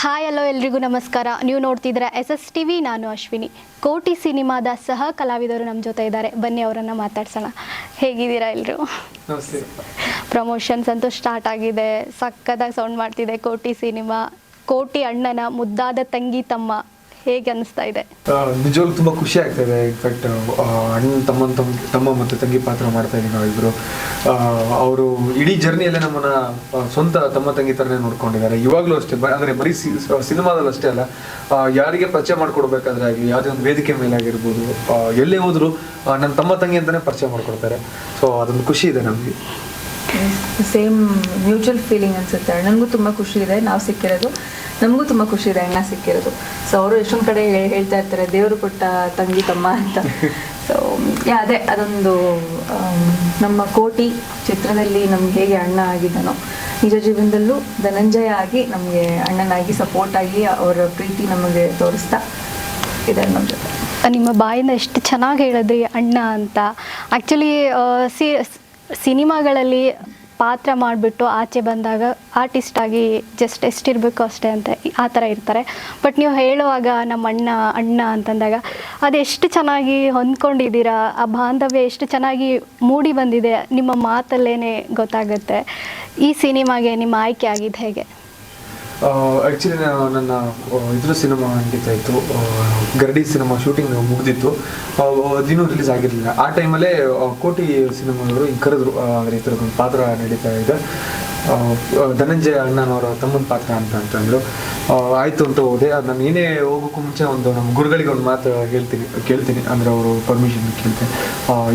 Hi hello ಎಲ್ರಿಗೂ ನಮಸ್ಕಾರ. ನೀವು ನೋಡ್ತಿದ್ರೆ ಎಸ್ ಎಸ್ ಟಿ ವಿ ನಾನು ಅಶ್ವಿನಿ. ಕೋಟಿ ಸಿನಿಮಾದ ಸಹ ಕಲಾವಿದರು ನಮ್ಮ ಜೊತೆ ಇದ್ದಾರೆ. ಬನ್ನಿ ಅವರನ್ನು ಮಾತಾಡ್ಸೋಣ. ಹೇಗಿದ್ದೀರಾ ಎಲ್ಲರೂ ಪ್ರಮೋಷನ್ಸ್ ಅಂತೂ ಸ್ಟಾರ್ಟ್ ಆಗಿದೆ. ಸಕ್ಕದಾಗಿ ಸೌಂಡ್ ಮಾಡ್ತಿದೆ ಕೋಟಿ ಸಿನಿಮಾ. ಕೋಟಿ ಅಣ್ಣನ ಮುದ್ದಾದ ತಂಗಿ ತಮ್ಮ. ಹೇಗೆ ಅನಿಸ್ತಾ ಇದೆ? ನಿಜವಾಗ್ಲೂ ತುಂಬಾ ಖುಷಿ ಆಗ್ತಾ ಇದೆ ಇನ್ಫ್ಯಾಕ್ಟ್ ಅಣ್ಣ, ತಮ್ಮನ, ತಮ್ಮ ತಮ್ಮ ಮತ್ತು ತಂಗಿ ಪಾತ್ರ ಮಾಡ್ತಾ ಇದ್ದೀವಿ ನಾವಿಬ್ರು. ಅವರು ಇಡೀ ಜರ್ನಿಯಲ್ಲೇ ನಮ್ಮನ್ನ ಸ್ವಂತ ತಮ್ಮ, ತಂಗಿ ತರನೇ ನೋಡ್ಕೊಂಡಿದ್ದಾರೆ. ಇವಾಗಲೂ ಅಷ್ಟೇ ಅಂದ್ರೆ ಬರೀ ಸಿನಿಮಾದಲ್ಲಿ ಅಷ್ಟೇ ಅಲ್ಲ. ಯಾರಿಗೆ ಪರಿಚಯ ಮಾಡ್ಕೊಡ್ಬೇಕಾದ್ರೆ ಆಗಲಿ, ಯಾವುದೇ ಒಂದು ವೇದಿಕೆ ಮೇಲೆ ಆಗಿರ್ಬೋದು ಎಲ್ಲೇ ಹೋದ್ರು ನನ್ನ ತಮ್ಮ, ತಂಗಿ ಅಂತಾನೆ ಪರಿಚಯ ಮಾಡ್ಕೊಡ್ತಾರೆ. ಸೊ ಅದೊಂದು ಖುಷಿ ಇದೆ ನಮಗೆ. ಸೇಮ್ ಮ್ಯೂಚುವಲ್ ಫೀಲಿಂಗ್ ಅನ್ಸುತ್ತೆ. ನನಗೂ ತುಂಬ ಖುಷಿ ಇದೆ ನಾವು ಸಿಕ್ಕಿರೋದು. ನಮಗೂ ತುಂಬ ಖುಷಿ ಇದೆ ಅಣ್ಣ ಸಿಕ್ಕಿರೋದು. ಸೊ ಅವರು ಎಷ್ಟೊಂದು ಕಡೆ ಹೇಳ್ತಾ ಇರ್ತಾರೆ, ದೇವರು ಕೊಟ್ಟ ತಂಗಿ ತಮ್ಮ ಅಂತ. ಸೊ ಅದೇ, ಅದೊಂದು ನಮ್ಮ ಕೋಟಿ ಚಿತ್ರದಲ್ಲಿ ನಮ್ಗೆ ಹೇಗೆ ಅಣ್ಣ ಆಗಿದ್ದಾನೋ. ನಿಜ ಜೀವನದಲ್ಲೂ ಧನಂಜಯ ಆಗಿ ನಮಗೆ ಅಣ್ಣನಾಗಿ ಸಪೋರ್ಟ್ ಆಗಿ ಅವರ ಪ್ರೀತಿ ನಮಗೆ ತೋರಿಸ್ತಾ ಇದ್ದಾರೆ ನಮ್ಮ ಜೊತೆ. ನಿಮ್ಮ ಬಾಯಿಂದ ಎಷ್ಟು ಚೆನ್ನಾಗಿ ಹೇಳಿದ್ರಿ ಅಣ್ಣ ಅಂತ. ಆ್ಯಕ್ಚುಲಿ ಸಿ ಸಿನಿಮಾಗಳಲ್ಲಿ ಪಾತ್ರ ಮಾಡಿಬಿಟ್ಟು ಆಚೆ ಬಂದಾಗ ಆರ್ಟಿಸ್ಟ್ ಆಗಿ ಜಸ್ಟ್ ಎಷ್ಟಿರಬೇಕು ಅಷ್ಟೇ ಅಂತ ಆ ಥರ ಇರ್ತಾರೆ. ಬಟ್ ನೀವು ಹೇಳುವಾಗ ನಮ್ಮ ಅಣ್ಣ ಅಣ್ಣ ಅಂತಂದಾಗ ಅದೆಷ್ಟು ಚೆನ್ನಾಗಿ ಹೊಂದ್ಕೊಂಡಿದ್ದೀರಾ? ಆ ಬಾಂಧವ್ಯ ಎಷ್ಟು ಚೆನ್ನಾಗಿ ಮೂಡಿ ಬಂದಿದೆ. ನಿಮ್ಮ ಮಾತಲ್ಲೇ ಗೊತ್ತಾಗುತ್ತೆ. ಈ ಸಿನಿಮಾಗೆ ನಿಮ್ಮ ಆಯ್ಕೆ ಆಗಿದ್ದು ಹೇಗೆ? ಆ್ಯಕ್ಚುಲಿ ನನ್ನ ಆ, ಇದ್ರ ಸಿನಿಮಾ ನಡೀತಾ ಇತ್ತು. ಗರಡಿ ಸಿನಿಮಾ ಶೂಟಿಂಗ್ ಮುಗಿದಿತ್ತು. ದಿನ ರಿಲೀಸ್ ಆಗಿರಲಿಲ್ಲ. ಆ ಟೈಮಲ್ಲೇ ಕೋಟಿ ಸಿನಿಮಾದವರು ಹಿಂಗೆ ಕರೆದ್ರು ಈ ಥರದೊಂದು ಪಾತ್ರ ನಡೀತಾ ಇದೆ. ಧನಂಜಯ ಅಣ್ಣನವರ ತಮ್ಮನ ಪಾತ್ರ ಅಂತ ಅಂತಂದ್ರು. ಆಯಿತು ಅಂತ ಹೋದೆ. ಅದು ನಾನು ಏನೇ ಹೋಗೋಕ್ಕೂ ಮುಂಚೆ ಒಂದು ನಮ್ಮ ಗುರುಗಳಿಗೆ ಒಂದು ಮಾತು ಹೇಳ್ತೀನಿ ಕೇಳ್ತೀನಿ. ಅಂದರೆ ಅವರು ಪರ್ಮಿಷನ್ ಕೇಳ್ತೀನಿ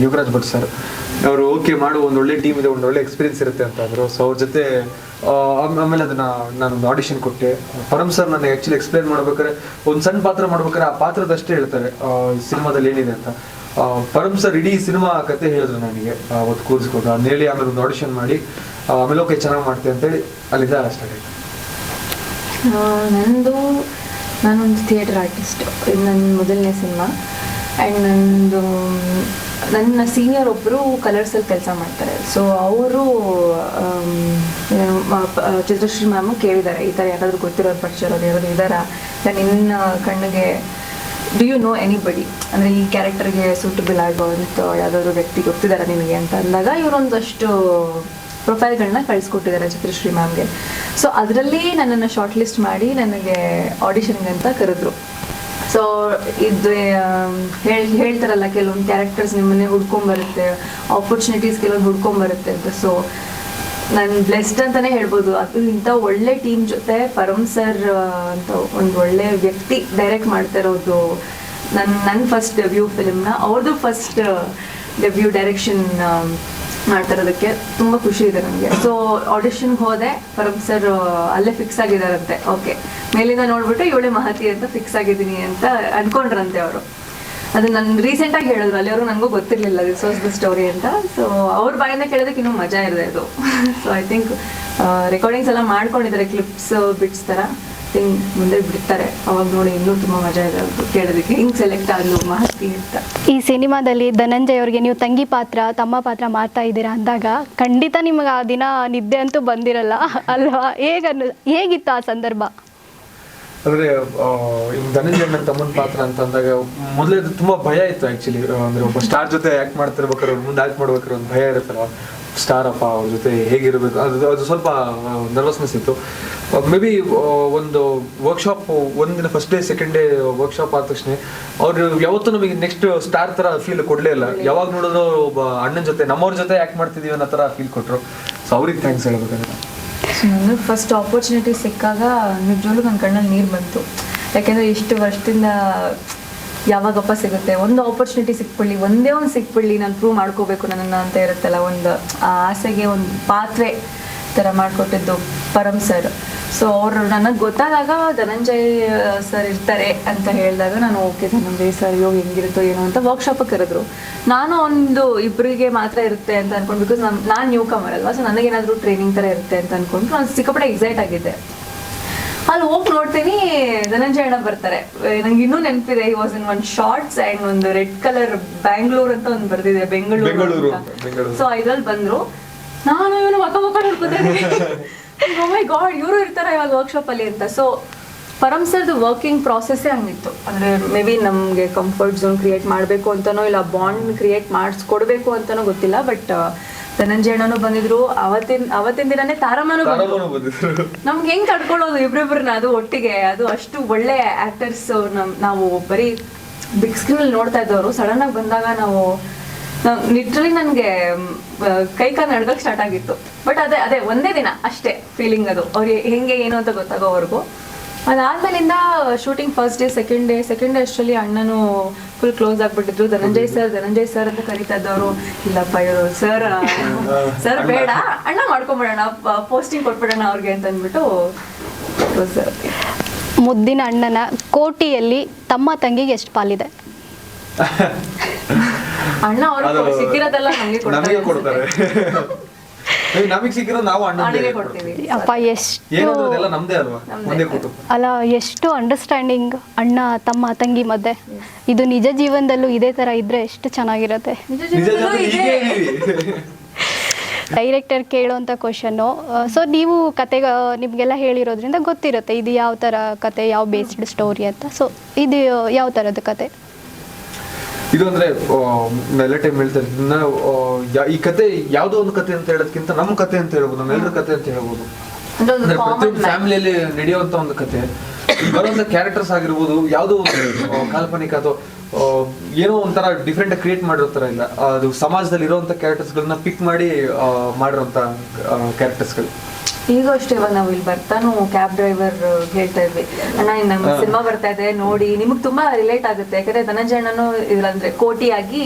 ಯುವರಾಜ್ ಭಟ್ ಸರ್ ಅವರು ಓಕೆ ಮಾಡು. ಒಂದು ಒಳ್ಳೆ ಟೀಮ್ ಇದೆ. ಒಂದು ಒಳ್ಳೆ ಎಕ್ಸ್ಪೀರಿಯನ್ಸ್ ಇರುತ್ತೆ ಅಂತ ಅಂದರು. ಸೊ ಅವ್ರ ಜೊತೆ ಆಮೇಲೆ ಅದನ್ನ ಒಂದು ಆಡಿಷನ್ ಕೊಟ್ಟೆ. ಪರಮ್ ಸರ್ ನನಗೆ ಆಕ್ಚುಲಿ ಎಕ್ಸ್ಪ್ಲೈನ್ ಮಾಡ್ಬೇಕಾದ್ರೆ, ಒಂದು ಸಣ್ಣ ಪಾತ್ರ ಮಾಡ್ಬೇಕಾದ್ರೆ ಆ ಪಾತ್ರದಷ್ಟೇ ಹೇಳ್ತಾರೆ ಸಿನಿಮಾದಲ್ಲಿ ಏನಿದೆ ಅಂತ. ಪರಮ್ ಸರ್ ಇಡೀ ಸಿನಿಮಾ ಕತೆ ಹೇಳಿದ್ರು ನನಗೆ ಅವತ್ತು ಕೂರಿಸ್ಕೊಂಡು ಅದನ್ನ ಹೇಳಿ ಆಮೇಲೆ ಒಂದು ಆಡಿಷನ್ ಮಾಡಿ ಆಮೇಲೆ ಓಕೆ ಚೆನ್ನಾಗಿ ಮಾಡ್ತೆ ಅಂತೇಳಿ ಅಲ್ಲಿಂದ ಸ್ಟಾರ್ಟ್ ಆಯ್ತು. ನಂದು, ನಾನೊಂದು ಥಿಯೇಟರ್ ಆರ್ಟಿಸ್ಟ್ ಇದು ನನ್ನ ಮೊದಲನೇ ಸಿನಿಮಾ. ಆ್ಯಂಡ್ ನಂದು ನನ್ನ ಸೀನಿಯರ್ ಒಬ್ಬರು ಕಲರ್ಸಲ್ಲಿ ಕೆಲಸ ಮಾಡ್ತಾರೆ. ಸೊ ಅವರು ಚಿತ್ರಶ್ರೀ ಮ್ಯಾಮು ಕೇಳಿದ್ದಾರೆ, ಈ ಥರ ಯಾರಾದರೂ ಗೊತ್ತಿರೋರು ಪರಿಚಯರೋರು ಯಾರು ಇದ್ದಾರಾ? ನಾನು ನಿನ್ನ ಕಣ್ಣಿಗೆ ಡು ಯು ನೋ ಎನಿಬಡಿ ಅಂದರೆ ಈ ಕ್ಯಾರೆಕ್ಟರ್ಗೆ ಸೂಟಬಲ್ ಆಗುವಂಥ ಯಾವುದಾದ್ರು ವ್ಯಕ್ತಿ ಗೊತ್ತಿದ್ದಾರೆ ನಿನಗೆ ಅಂತ ಅಂದಾಗ ಇವರೊಂದಷ್ಟು ಪ್ರೊಫೈಲ್ಗಳನ್ನ ಕಳಿಸ್ಕೊಟ್ಟಿದ್ದಾರೆ ಚಿತ್ರಶ್ರೀ ಮ್ಯಾಮ್ಗೆ ಸೊ ಅದರಲ್ಲಿ ನನ್ನನ್ನು ಶಾರ್ಟ್ ಲಿಸ್ಟ್ ಮಾಡಿ ನನಗೆ ಆಡಿಷನ್ಗೆ ಅಂತ ಕರೆದ್ರು. ಸೊ ಇದು ಹೇಳ್, ಹೇಳ್ತಾರಲ್ಲ ಕೆಲವೊಂದು ಕ್ಯಾರೆಕ್ಟರ್ಸ್ ನಿಮ್ಮನ್ನೇ ಹುಡ್ಕೊಂಬರುತ್ತೆ ಆಪರ್ಚುನಿಟೀಸ್ ಕೆಲವೊಂದು ಹುಡ್ಕೊಂಬರುತ್ತೆ ಅಂತ. ಸೊ ನಾನು ಬ್ಲೆಸ್ಡ್ ಅಂತಾನೆ ಹೇಳ್ಬೋದು. ಅದು ಇಂಥ ಒಳ್ಳೆ ಟೀಮ್ ಜೊತೆ ಪರಮ್ ಸರ್ ಅಂತ ಒಂದು ಒಳ್ಳೆ ವ್ಯಕ್ತಿ ಡೈರೆಕ್ಟ್ ಮಾಡ್ತಾ ಇರೋದು ನನ್ನ ನನ್ನ ಫಸ್ಟ್ ಡೆಬ್ಯೂ ಫಿಲ್ಮ್ನ ಅವ್ರದ್ದು ಫಸ್ಟ್ ಡೆಬ್ಯೂ ಡೈರೆಕ್ಷನ್ ಮಾಡ್ತಾ ಇರೋದಕ್ಕೆ ತುಂಬ ಖುಷಿ ಇದೆ ನನಗೆ ಸೊ ಆಡಿಷನ್ಗೆ ಹೋದೆ ಪರಮ್ ಸರ್ ಅಲ್ಲೇ ಫಿಕ್ಸ್ ಆಗಿದಾರಂತೆ. ಓಕೆ ಮೇಲಿಂದ ನೋಡ್ಬಿಟ್ಟು ಇವಳೆ ಮಹತಿ ಅಂತ ಫಿಕ್ಸ್ ಆಗಿದ್ದೀನಿ ಅಂತ ಅನ್ಕೊಂಡ್ರಂತೆ ಅವರು. ಅದು ನನ್ನ ರೀಸೆಂಟಾಗಿ ಹೇಳಿದ್ರು ಅಲ್ಲಿವರು ನನಗೂ ಗೊತ್ತಿರಲಿಲ್ಲ ದಿಸ್ ವಾಸ್ ದ ಸ್ಟೋರಿ ಅಂತ. ಸೊ ಅವ್ರ ಬಾಯಿಂದ ಕೇಳೋದಕ್ಕೆ ಇನ್ನೂ ಮಜಾ ಇದೆ. ಅದು ಸೊ ಐ ಥಿಂಕ್ ರೆಕಾರ್ಡಿಂಗ್ಸ್ ಎಲ್ಲ ಮಾಡ್ಕೊಂಡಿದ್ದಾರೆ ಕ್ಲಿಪ್ಸ್ ಬಿಟ್ಸ್ ಥರ ಥಿಂಕ್ ಮುಂದೆ ಬಿಡ್ತಾರೆ. ಅವಾಗ ನೋಡಿ ಇನ್ನೂ ತುಂಬ ಮಜಾ ಇದೆ ಕೇಳೋದಕ್ಕೆ. ಹಿಂಗೆ ಸೆಲೆಕ್ಟ್ ಆದ್ಲು ಮಹತಿ ಅಂತ ಈ ಸಿನಿಮಾದಲ್ಲಿ ಧನಂಜಯ್ ಅವರಿಗೆ ನೀವು ತಂಗಿ ಪಾತ್ರ ತಮ್ಮ ಪಾತ್ರ ಮಾಡ್ತಾ ಇದ್ದೀರಾ ಅಂದಾಗ ಖಂಡಿತ ನಿಮಗೆ ಆ ದಿನ ನಿದ್ದೆ ಅಂತೂ ಬಂದಿರಲ್ಲ. ಅಲ್ವಾ? ಹೇಗನ್ನು ಹೇಗಿತ್ತು ಆ ಸಂದರ್ಭ? ಅಂದ್ರೆ ಧನಂಜಯ ನನ್ನ ತಮ್ಮನ ಪಾತ್ರ ಅಂತ ಅಂದಾಗ ಮೊದಲೇ ತುಂಬಾ ಭಯ ಇತ್ತು ಆಕ್ಚುಲಿ ಅಂದ್ರೆ ಒಬ್ಬ ಸ್ಟಾರ್ ಜೊತೆ ಆಕ್ಟ್ ಮಾಡ್ತಿರ್ಬೇಕಾದ್ರೆ ಮುಂದೆ ಆಕ್ಟ್ ಮಾಡ್ಬೇಕಾದ್ರೆ ಒಂದು ಭಯ ಇರುತ್ತಲ್ವ? ಸ್ಟಾರ್ ಅಪ್ಪ ಅವ್ರ ಜೊತೆ ಹೇಗಿರ್ಬೇಕು? ಅದು ಅದು ಸ್ವಲ್ಪ ನರ್ವಸ್ನೆಸ್ ಇತ್ತು. ಮೇ ಬಿ ಒಂದು ವರ್ಕ್ಶಾಪ್ ಒಂದಿನ first day second day workshop ಆದ ತಕ್ಷಣ ಅವ್ರು ಯಾವತ್ತೂ ನಮಗೆ ನೆಕ್ಸ್ಟ್ ಸ್ಟಾರ್ ತರ ಫೀಲ್ ಕೊಡಲೇ ಇಲ್ಲ. ಯಾವಾಗ ನೋಡಿದ್ರು ಒಬ್ಬ ಅಣ್ಣನ ಜೊತೆ, ನಮ್ಮವ್ರ ಜೊತೆ ಆಕ್ಟ್ ಮಾಡ್ತಿದೀವಿ ಅನ್ನೋ ತರ ಫೀಲ್ ಕೊಟ್ಟರು ಸೊ ಅವ್ರಿಗೆ ಥ್ಯಾಂಕ್ಸ್ ಹೇಳ್ಬೇಕಾದ್ರೆ ಫಸ್ಟ್ ಆಪರ್ಚುನಿಟಿ ಸಿಕ್ಕಾಗ ನಿಜವಾಗ್ಲೂ ನನ್ನ ಕಣ್ಣಲ್ಲಿ ನೀರು ಬಂತು. ಯಾಕೆಂದರೆ ಇಷ್ಟು ವರ್ಷದಿಂದ ಯಾವಾಗಪ್ಪ ಸಿಗುತ್ತೆ? ಒಂದು ಆಪರ್ಚುನಿಟಿ ಸಿಕ್ಬಿಡ್ಲಿ, ಒಂದೇ ಒಂದು ಸಿಕ್ಬಿಡ್ಲಿ, ನಾನು ಪ್ರೂವ್ ಮಾಡ್ಕೋಬೇಕು ನನ್ನನ್ನು ಅಂತ ಇರುತ್ತಲ್ಲ, ಒಂದು ಆಸೆಗೆ, ಒಂದು ಪಾತ್ರೆ. ಥರ ಮಾಡಿಕೊಟ್ಟಿದ್ದು ಪರಮ್ ಸರ್. ಸೊ ಅವರು ನನಗೆ ಗೊತ್ತಾದಾಗ ಧನಂಜಯ್ ಸರ್ ಇರ್ತಾರೆ ಅಂತ ಹೇಳಿದಾಗ ನಾನು ಓಕೆ ಧನಂಜಯ್ ಸರ್ ಯೋಗ ಹೆಂಗಿರುತ್ತೋ ಏನೋ ಅಂತ ವರ್ಕ್ಶಾಪಿಗೆ ಕರೆದ್ರು ನಾನು ಒಂದು ಇಬ್ಬರಿಗೆ ಮಾತ್ರ ಇರುತ್ತೆ ಅಂತ ಅನ್ಕೊಂಡು ಬಿಕಾಸ್ ನಾನು ನಾನು ನ್ಯೂ ಕಮರ್ ಅಲ್ವಾ ಸೊ ನನಗೇನಾದರೂ ಟ್ರೈನಿಂಗ್ ಥರ ಇರುತ್ತೆ ಅಂತ ಅನ್ಕೊಂಡು ನಾನು ಸಿಕ್ಕಾಪಟ್ಟೆ ಎಕ್ಸೈಟ್ ಆಗಿದ್ದೆ. ಅಲ್ಲಿ ಹೋಗಿ ನೋಡ್ತೀನಿ ಧನಂಜಯ ಅಣ್ಣ ಬರ್ತಾರೆ. ನಂಗೆ ಇನ್ನೂ ನೆನಪಿದೆ ಈ ವಾಸ್ ಇನ್ ಒಂದು ಶಾರ್ಟ್ಸ್ ಆ್ಯಂಡ್ ಒಂದು ರೆಡ್ ಕಲರ್ ಬ್ಯಾಂಗ್ಳೂರ್ ಅಂತ ಒಂದು ಬರ್ತಿದೆ ಬೆಂಗಳೂರು. ಸೊ ಇದ್ರಲ್ಲಿ ಬಂದ್ರು. ನಾನು ಇವನು ಮಕ ಮಕ್ಕಳು ನೋಡ್ಕೊತೀನಿ ಮೈ ಗಾಡ್ ಇವರು ಇರ್ತಾರ ಇವಾಗ ವರ್ಕ್ಶಾಪ್ ಅಲ್ಲಿ ಅಂತ. ಸೊ ಪರಮ್ ಸರ್ದು ವರ್ಕಿಂಗ್ ಪ್ರಾಸೆಸ್ಸೇ ಹಂಗಿತ್ತು. ಅಂದ್ರೆ ಮೇ ಬಿ ನಮಗೆ ಕಂಫರ್ಟ್ ಝೋನ್ ಕ್ರಿಯೇಟ್ ಮಾಡಬೇಕು ಅಂತನೋ ಇಲ್ಲ ಬಾಂಡ್ ಕ್ರಿಯೇಟ್ ಮಾಡಿಸ್ಕೊಡ್ಬೇಕು ಅಂತನೋ ಗೊತ್ತಿಲ್ಲ ಬಟ್ ಧನಂಜಯ ಅಣ್ಣನೂ ಬಂದಿದ್ರು. ಅವತ್ತಿನ ಅವತ್ತಿನ ದಿನನೇ ತಾರಮ್ಮನೂ ಬಂದ್ರು. ಬಂದಿದ್ರು. ನಮ್ಗೆ ಹೆಂಗ್ ತಡ್ಕೊಳ್ಳೋದು ಇಬ್ರಿಬ್ರನ್ನ ಅದು ಒಟ್ಟಿಗೆ ಅದು ಅಷ್ಟು ಒಳ್ಳೆ ಆಕ್ಟರ್ಸ್ ನಮ್ ನಾವು ಬರೀ ಬಿಗ್ ಸ್ಕ್ರೀನ್ ನೋಡ್ತಾ ಇದ್ದವರು. ಸಡನ್ ಆಗಿ ಬಂದಾಗ ನಾವು ಲಿಟ್ರಲಿ ನನಗೆ ಕೈ ಕಾಲು ನಡ್ಗಕ್ ಸ್ಟಾರ್ಟ್ ಆಗಿತ್ತು. ಬಟ್ ಅದೇ ಅದೇ ಒಂದೇ ದಿನ ಅಷ್ಟೇ ಫೀಲಿಂಗ್ ಅದು. ಅವ್ರಿಗೆ ಹೆಂಗೆ ಏನು ಅಂತ ಗೊತ್ತಾಗೋವರೆಗೂ. ಅದಾದ್ಮೇಲಿಂದ shooting first day second day second day ಅಷ್ಟರಲ್ಲಿ ಅಣ್ಣನು ಫುಲ್ ಕ್ಲೋಸ್ ಆಗ್ಬಿಟ್ಟಿದ್ರು. ಧನಂಜಯ್ ಸರ್ ಧನಂಜಯ್ ಸರ್ ಅಂತ ಕರಿತಾ ಇದ್ದವರು. ಇಲ್ಲಪ್ಪ ಇವರು ಸರ್ ಸರ್ ಬೇಡ. ಅಣ್ಣ ಮಾಡ್ಕೊಂಬಿಡೋಣ. ಪೋಸ್ಟಿಂಗ್ ಕೊಟ್ಬಿಡೋಣ ಅವ್ರಿಗೆ ಅಂತ ಅಂದ್ಬಿಟ್ಟು ಮುದ್ದಿನ ಅಣ್ಣನ ಕೋಟಿಯಲ್ಲಿ ತಮ್ಮ ತಂಗಿಗೆ ಎಷ್ಟು ಪಾಲಿದೆ? ಅಣ್ಣ ಅವರು ಸಿಕ್ಕಿರೋದೆಲ್ಲ ನಮಗೆ ನಮಗೆ ಕೊಡ್ತಾರೆ. ನಮಗೆ ಸಿಕ್ಕಿರೋದು ನಾವು ಅಣ್ಣ ಕೊಡ್ತೀವಿ. ಅಪ್ಪ ಎಷ್ಟು ಏನಾದ್ರು ಇದೆಲ್ಲ ನಮ್ದೇ ಅಲ್ವಾ? ಒಂದೇ ಕುಟುಂಬ ಅಲ್ಲ ಎಷ್ಟು ಅಂಡರ್ಸ್ಟ್ಯಾಂಡಿಂಗ್ ಅಣ್ಣ ತಮ್ಮ ತಂಗಿ ಮಧ್ಯೆ. ಇದು ನಿಜ ಜೀವನದಲ್ಲೂ ಇದೇ ತರ ಇದ್ರೆ ಎಷ್ಟು ಚೆನ್ನಾಗಿರತ್ತೆ. ನಿಜ. ಹೀಗೆ ಇದೀವಿ ಡೈರೆಕ್ಟರ್ ಕೇಳುವಂಥ ಕ್ವಶನ್ನು ಸೊ ನೀವು ಕತೆ ನಿಮಗೆಲ್ಲ ಹೇಳಿರೋದ್ರಿಂದ ಗೊತ್ತಿರುತ್ತೆ ಇದು ಯಾವ ಥರ ಕತೆ ಯಾವ ಬೇಸ್ಡ್ ಸ್ಟೋರಿ ಅಂತ. ಸೊ ಇದು ಯಾವ ತರದ ಕತೆ? ಇದು ಅಂದ್ರೆ ಎಲ್ಲ ಟೈಮ್ ಹೇಳ್ತಾ ಈ ಕತೆ ಯಾವ್ದೋ ಒಂದು ಕತೆ ಅಂತ ಹೇಳೋದಕ್ಕಿಂತ ನಮ್ಮ ಕತೆ ಅಂತ ಹೇಳ್ಬೋದು ನಮ್ಮೆಲ್ಲರ ಕತೆ ಅಂತ ಹೇಳ್ಬೋದು. ಅಂದ್ರೆ ಪ್ರತಿಯೊಂದು. ಫ್ಯಾಮಿಲಿಯಲ್ಲಿ ನಡೆಯುವಂತ ಒಂದು ಕತೆ. ಬರುವಂತ ಕ್ಯಾರೆಕ್ಟರ್ಸ್ ಆಗಿರ್ಬೋದು ಯಾವುದೋ ಕಾಲ್ಪನಿಕ ಅಥವಾ ಏನೋ ಒಂಥರ ಡಿಫ್ರೆಂಟ್ ಕ್ರಿಯೇಟ್ ಮಾಡಿರೋ ತರ ಇಲ್ಲ. ಅದು ಸಮಾಜದಲ್ಲಿ ಇರುವಂತ ಕ್ಯಾರೆಕ್ಟರ್ಸ್ ಗಳನ್ನ ಪಿಕ್ ಮಾಡಿ ಕ್ಯಾರೆಕ್ಟರ್ಸ್ ಕ್ಯಾರೆಕ್ಟರ್ಸ್ಗಳು ಈಗ ಅಷ್ಟೇ ಇವಾಗ ನಾವು ಇಲ್ಲಿ ಬರ್ತಾನು ಕ್ಯಾಬ್ ಡ್ರೈವರ್ ಹೇಳ್ತಾ ಇದ್ವಿ ಅಣ್ಣ ಇನ್ನು ನಮ್ಮ ಸಿನಿಮಾ ಬರ್ತಾ ಇದೆ ನೋಡಿ ನಿಮಗೆ ತುಂಬಾ ರಿಲೇಟ್ ಆಗುತ್ತೆ. ಯಾಕಂದ್ರೆ ಧನಂಜಯ ಅಣ್ಣನು ಇದ್ರಂದ್ರೆ ಕೋಟಿಯಾಗಿ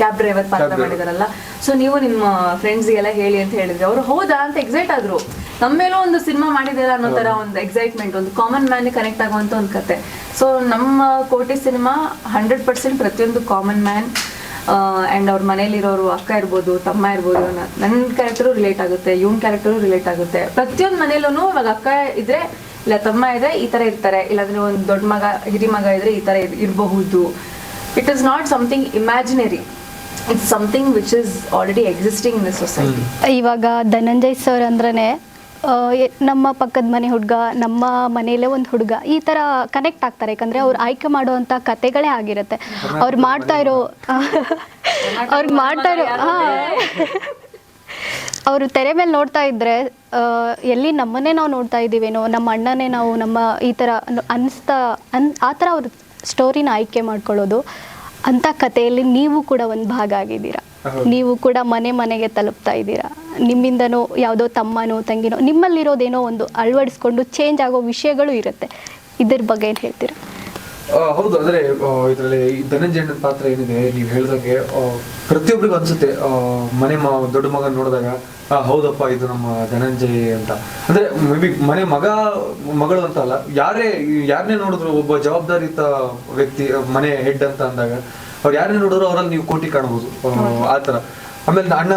ಕ್ಯಾಬ್ ಡ್ರೈವರ್ ಪಾತ್ರ. ಮಾಡಿದಾರಲ್ಲ. ಸೊ ನೀವು ನಿಮ್ಮ ಫ್ರೆಂಡ್ಸ್ಗೆಲ್ಲ ಹೇಳಿ ಅಂತ ಹೇಳಿದ್ರೆ ಅವರು ಹೌದಾ ಅಂತ ಎಕ್ಸೈಟ್ ಆದ್ರು. ನಮ್ಮ ಮೇಲೂ ಒಂದು ಸಿನಿಮಾ ಮಾಡಿದಾರ ಅನ್ನೋ ತರ ಒಂದು ಎಕ್ಸೈಟ್ಮೆಂಟ್ ಒಂದು ಕಾಮನ್ ಮ್ಯಾನ್ ಕನೆಕ್ಟ್ ಆಗುವಂತ ಒಂದು ಕತೆ. ಸೊ ನಮ್ಮ ಕೋಟಿ ಸಿನಿಮಾ ಹಂಡ್ರೆಡ್ ಪರ್ಸೆಂಟ್ ಪ್ರತಿಯೊಂದು ಕಾಮನ್ ಮ್ಯಾನ್ ಆ್ಯಂಡ್ ಅವ್ರ ಮನೇಲಿರೋರು ಅಕ್ಕ ಇರ್ಬೋದು, ತಮ್ಮ ಇರ್ಬೋದು ನನ್ನ ಕ್ಯಾರೆಕ್ಟರು ರಿಲೇಟ್ ಆಗುತ್ತೆ, ಇವನ್ ಕ್ಯಾರೆಕ್ಟರು ರಿಲೇಟ್ ಆಗುತ್ತೆ. ಪ್ರತಿಯೊಂದು ಮನೇಲೂ ಇವಾಗ ಅಕ್ಕ ಇದ್ರೆ, ಇಲ್ಲ ತಮ್ಮ ಇದ್ರೆ ಈ ತರ ಇರ್ತಾರೆ, ಇಲ್ಲಾಂದ್ರೆ ಒಂದು ದೊಡ್ಡ ಮಗ, ಹಿರಿ ಮಗ ಇದ್ರೆ ಈ ತರ ಇರ್- ಇರಬಹುದು. It is not something imaginary it's something which is already existing in society ಇವಾಗ ಧನಂಜಯ್ ಸರ್ ಅಂದ್ರೇ ನಮ್ಮ ಪಕ್ಕದ ಮನೆ ಹುಡುಗ ನಮ್ಮ ಮನೆಯಲ್ಲೇ ಒಂದು ಹುಡುಗ ಈ ಥರ ಕನೆಕ್ಟ್ ಆಗ್ತಾರೆ. ಯಾಕಂದರೆ ಅವ್ರು ಆಯ್ಕೆ ಮಾಡುವಂಥ ಕತೆಗಳೇ ಆಗಿರುತ್ತೆ. ಅವ್ರು ಮಾಡ್ತಾ ಇರೋ ಅವ್ರು ಮಾಡ್ತಾ ಇರೋ ಹಾಂ. ಅವರು ತೆರೆ ಮೇಲೆ ನೋಡ್ತಾ ಇದ್ರೆ ಎಲ್ಲಿ ನಮ್ಮನ್ನೇ ನಾವು ನೋಡ್ತಾ ಇದ್ದೀವೇನೋ ನಮ್ಮ ಅಣ್ಣನೇ ನಾವು ನಮ್ಮ ಈ ಥರ ಅನಿಸ್ತಾ ಅನ್ ಆ ಥರ ಅವ್ರ ಸ್ಟೋರಿನ ಆಯ್ಕೆ ಮಾಡ್ಕೊಳ್ಳೋದು ಅಂಥ ಕಥೆಯಲ್ಲಿ ನೀವು ಕೂಡ ಒಂದು ಭಾಗ ಆಗಿದ್ದೀರಾ. ನೀವು ಕೂಡ ಮನೆ ಮನೆಗೆ ತಲುಪ್ತಾ ಇದ್ದೀರಾ. ನಿಮ್ಮಿಂದನೋ ಯಾವುದೋ ತಮ್ಮನೋ ತಂಗಿನೋ ನಿಮ್ಮಲ್ಲಿರೋದೇನೋ ಒಂದು ಅಳವಡಿಸ್ಕೊಂಡು ಚೇಂಜ್ ಆಗೋ ವಿಷಯಗಳು ಇರುತ್ತೆ. ಇದ್ರ ಬಗ್ಗೆ ಏನು ಹೇಳ್ತೀರಾ? ಹೌದು ಅಂದ್ರೆ ಇದರಲ್ಲಿ ಧನಂಜಯನ ಪಾತ್ರ ಏನಿದೆ ನೀವು ಹೇಳ್ದಂಗೆ ಪ್ರತಿಯೊಬ್ಬರಿಗೂ ಅನ್ಸುತ್ತೆ ಮನೆ ಮ ದೊಡ್ಡ ಮಗ ನೋಡಿದಾಗ ಆ, ಹೌದಪ್ಪ ಇದು ನಮ್ಮ ಧನಂಜಯ ಅಂತ. ಅಂದ್ರೆ ಮೇ ಬಿ ಮನೆ ಮಗ ಮಗಳು ಅಂತ ಅಲ್ಲ ಯಾರೇ ಯಾರನ್ನೇ ನೋಡಿದ್ರು ಒಬ್ಬ ಜವಾಬ್ದಾರಿಯುತ ವ್ಯಕ್ತಿ ಮನೆ ಹೆಡ್ ಅಂತ ಅಂದಾಗ ಅವ್ರು ಯಾರನ್ನೇ ನೋಡಿದ್ರು ಅವರಲ್ಲಿ ನೀವು ಕೋಟಿ ಕಾಣಬಹುದು ಆ, ತರ ಆಮೇಲೆ ಅಣ್ಣ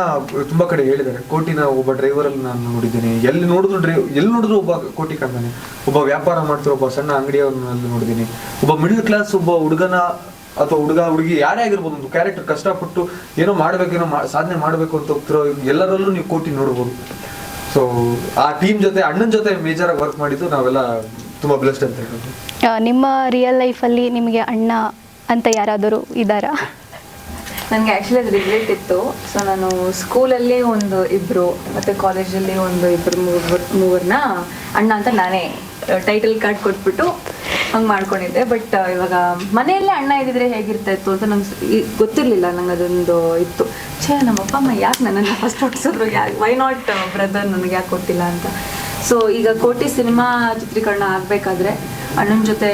ತುಂಬಾ ಕಡೆ ಹೇಳಿದ್ದಾರೆ, ಕೋಟಿನ ಒಬ್ಬ ಡ್ರೈವರ್ ಅಲ್ಲಿ ನಾನು ನೋಡಿದ್ದೀನಿ. ಎಲ್ಲಿ ನೋಡಿದ್ರು ಡ್ರೈವ್ ಎಲ್ಲಿ ನೋಡಿದ್ರು ಒಬ್ಬ ಕೋಟಿ ಕಾಣ್ತಾನೆ. ಒಬ್ಬ ವ್ಯಾಪಾರ ಮಾಡ್ತಿರೋ ಒಬ್ಬ ಸಣ್ಣ ಅಂಗಡಿಯವರಲ್ಲಿ ನೋಡಿದ್ದೀನಿ. ಒಬ್ಬ ಮಿಡಲ್ ಕ್ಲಾಸ್ ಒಬ್ಬ ಹುಡುಗನ ಅಥವಾ ಹುಡುಗ, ಹುಡುಗಿ ಯಾರೇ ಆಗಿರ್ಬೋದು, ಒಂದು ಕ್ಯಾರೆಕ್ಟರ್ ಕಷ್ಟಪಟ್ಟು ಏನೋ ಮಾಡ್ಬೇಕೇನೋ ಸಾಧನೆ ಮಾಡ್ಬೇಕು ಅಂತ ಹೋಗ್ತಿರೋ ಎಲ್ಲರಲ್ಲೂ ನೀವು ಕೋಟಿ ನೋಡ್ಬೋದು. ಸೊ ಆ ಟೀಮ್ ಜೊತೆ, ಅಣ್ಣನ ಜೊತೆ ಮೇಜರ್ ಆಗಿ ವರ್ಕ್ ಮಾಡಿದ್ದು ನಾವೆಲ್ಲ ತುಂಬಾ ಬ್ಲೆಸ್ಡ್ ಅಂತ ಹೇಳ್ಬೋದು. ನಿಮ್ಮ ರಿಯಲ್ ಲೈಫಲ್ಲಿ ನಿಮಗೆ ಅಣ್ಣ ಅಂತ ಯಾರಾದರೂ ಇದ್ದಾರಾ? ನನಗೆ ಆ್ಯಕ್ಚುಲಿ ಅದು ರಿಗ್ರೆಟ್ ಇತ್ತು. ಸೊ ನಾನು ಸ್ಕೂಲಲ್ಲಿ ಒಂದು ಇಬ್ಬರು ಮತ್ತು ಕಾಲೇಜಲ್ಲಿ ಒಂದು ಇಬ್ಬರು ಮೂವರು ಮೂವರನ್ನ ಅಣ್ಣ ಅಂತ ನಾನೇ ಟೈಟಲ್ ಕಾರ್ಡ್ ಕೊಟ್ಬಿಟ್ಟು ಹಂಗೆ ಮಾಡ್ಕೊಂಡಿದ್ದೆ. ಬಟ್ ಇವಾಗ ಮನೆಯಲ್ಲೇ ಅಣ್ಣ ಇದ್ದಿದ್ರೆ ಹೇಗಿರ್ತಾ ಇತ್ತು ಅಂತ ನಂಗೆ ಗೊತ್ತಿರಲಿಲ್ಲ. ನಂಗೆ ಅದೊಂದು ಇತ್ತು. ಛೇ ನಮ್ಮ ಅಪ್ಪ ಅಮ್ಮ ಯಾಕೆ ನನ್ನನ್ನು ಫಸ್ಟ್ ಹುಟ್ಟಿಸಿದ್ರು ಯಾಕೆ ವೈ ನಾಟ್ ಬ್ರದರ್ ನನಗೆ ಯಾಕೆ ಕೊಟ್ಟಿಲ್ಲ ಅಂತ. ಸೊ ಈಗ ಕೋಟಿ ಸಿನಿಮಾ ಚಿತ್ರೀಕರಣ ಆಗಬೇಕಾದ್ರೆ ಅಣ್ಣನ ಜೊತೆ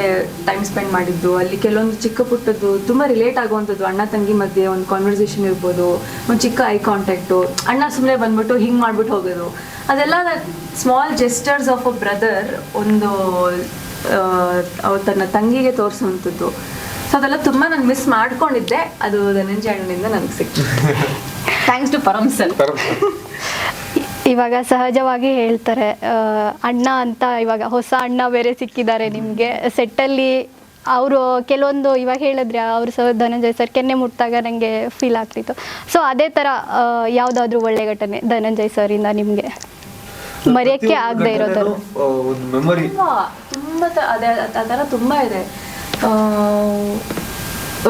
ಟೈಮ್ ಸ್ಪೆಂಡ್ ಮಾಡಿದ್ದು ಅಲ್ಲಿ ಕೆಲವೊಂದು ಚಿಕ್ಕ ಪುಟ್ಟದ್ದು ತುಂಬ ರಿಲೇಟ್ ಆಗುವಂಥದ್ದು. ಅಣ್ಣ ತಂಗಿ ಮಧ್ಯೆ ಒಂದು ಕಾನ್ವರ್ಸೇಷನ್ ಇರ್ಬೋದು ಒಂದು ಚಿಕ್ಕ ಐ ಕಾಂಟ್ಯಾಕ್ಟು ಅಣ್ಣ ಸುಮ್ಮನೆ ಬಂದ್ಬಿಟ್ಟು ಹಿಂಗೆ ಮಾಡ್ಬಿಟ್ಟು ಹೋಗೋದು. ಅದೆಲ್ಲ small gestures of a brother ಒಂದು ತನ್ನ ತಂಗಿಗೆ ತೋರಿಸುವಂಥದ್ದು. ಸೊ ಅದೆಲ್ಲ ತುಂಬ ನಾನು ಮಿಸ್ ಮಾಡ್ಕೊಂಡಿದ್ದೆ. ಅದು ಧನಂಜಯ ಅಣ್ಣನಿಂದ ನನಗೆ ಸಿಕ್ತು. ಥ್ಯಾಂಕ್ಸ್ ಟು ಪರಮ್ ಸರ್ ಇವಾಗ ಸಹಜವಾಗಿ ಹೇಳ್ತಾರೆ ಅಣ್ಣ ಅಂತ ಇವಾಗ ಹೊಸ ಅಣ್ಣ ಬೇರೆ ಸಿಕ್ಕಿದ್ದಾರೆ ನಿಮಗೆ. ಸೆಟ್ಟಲ್ಲಿ ಅವರು ಕೆಲವೊಂದು ಇವಾಗ ಹೇಳಿದ್ರೆ ಅವರು ಸಹ ಧನಂಜಯ್ ಸರ್ ಕೆನ್ನೆ ಮುಟ್ಟಾಗ ನನಗೆ ಫೀಲ್ ಆಗ್ತಿತ್ತು. ಸೊ ಅದೇ ಥರ ಯಾವುದಾದ್ರೂ ಒಳ್ಳೆ ಘಟನೆ ಧನಂಜಯ್ ಸರಿಂದ ನಿಮಗೆ? ಮರೆಯಕ್ಕೆ ಆಗದೆ ಇರೋದು. ಒಂದು ಮೆಮೊರಿ ತುಂಬಾ ತುಂಬಾ ಅದೇ ಆ ಥರ ತುಂಬಾ ಇದೆ.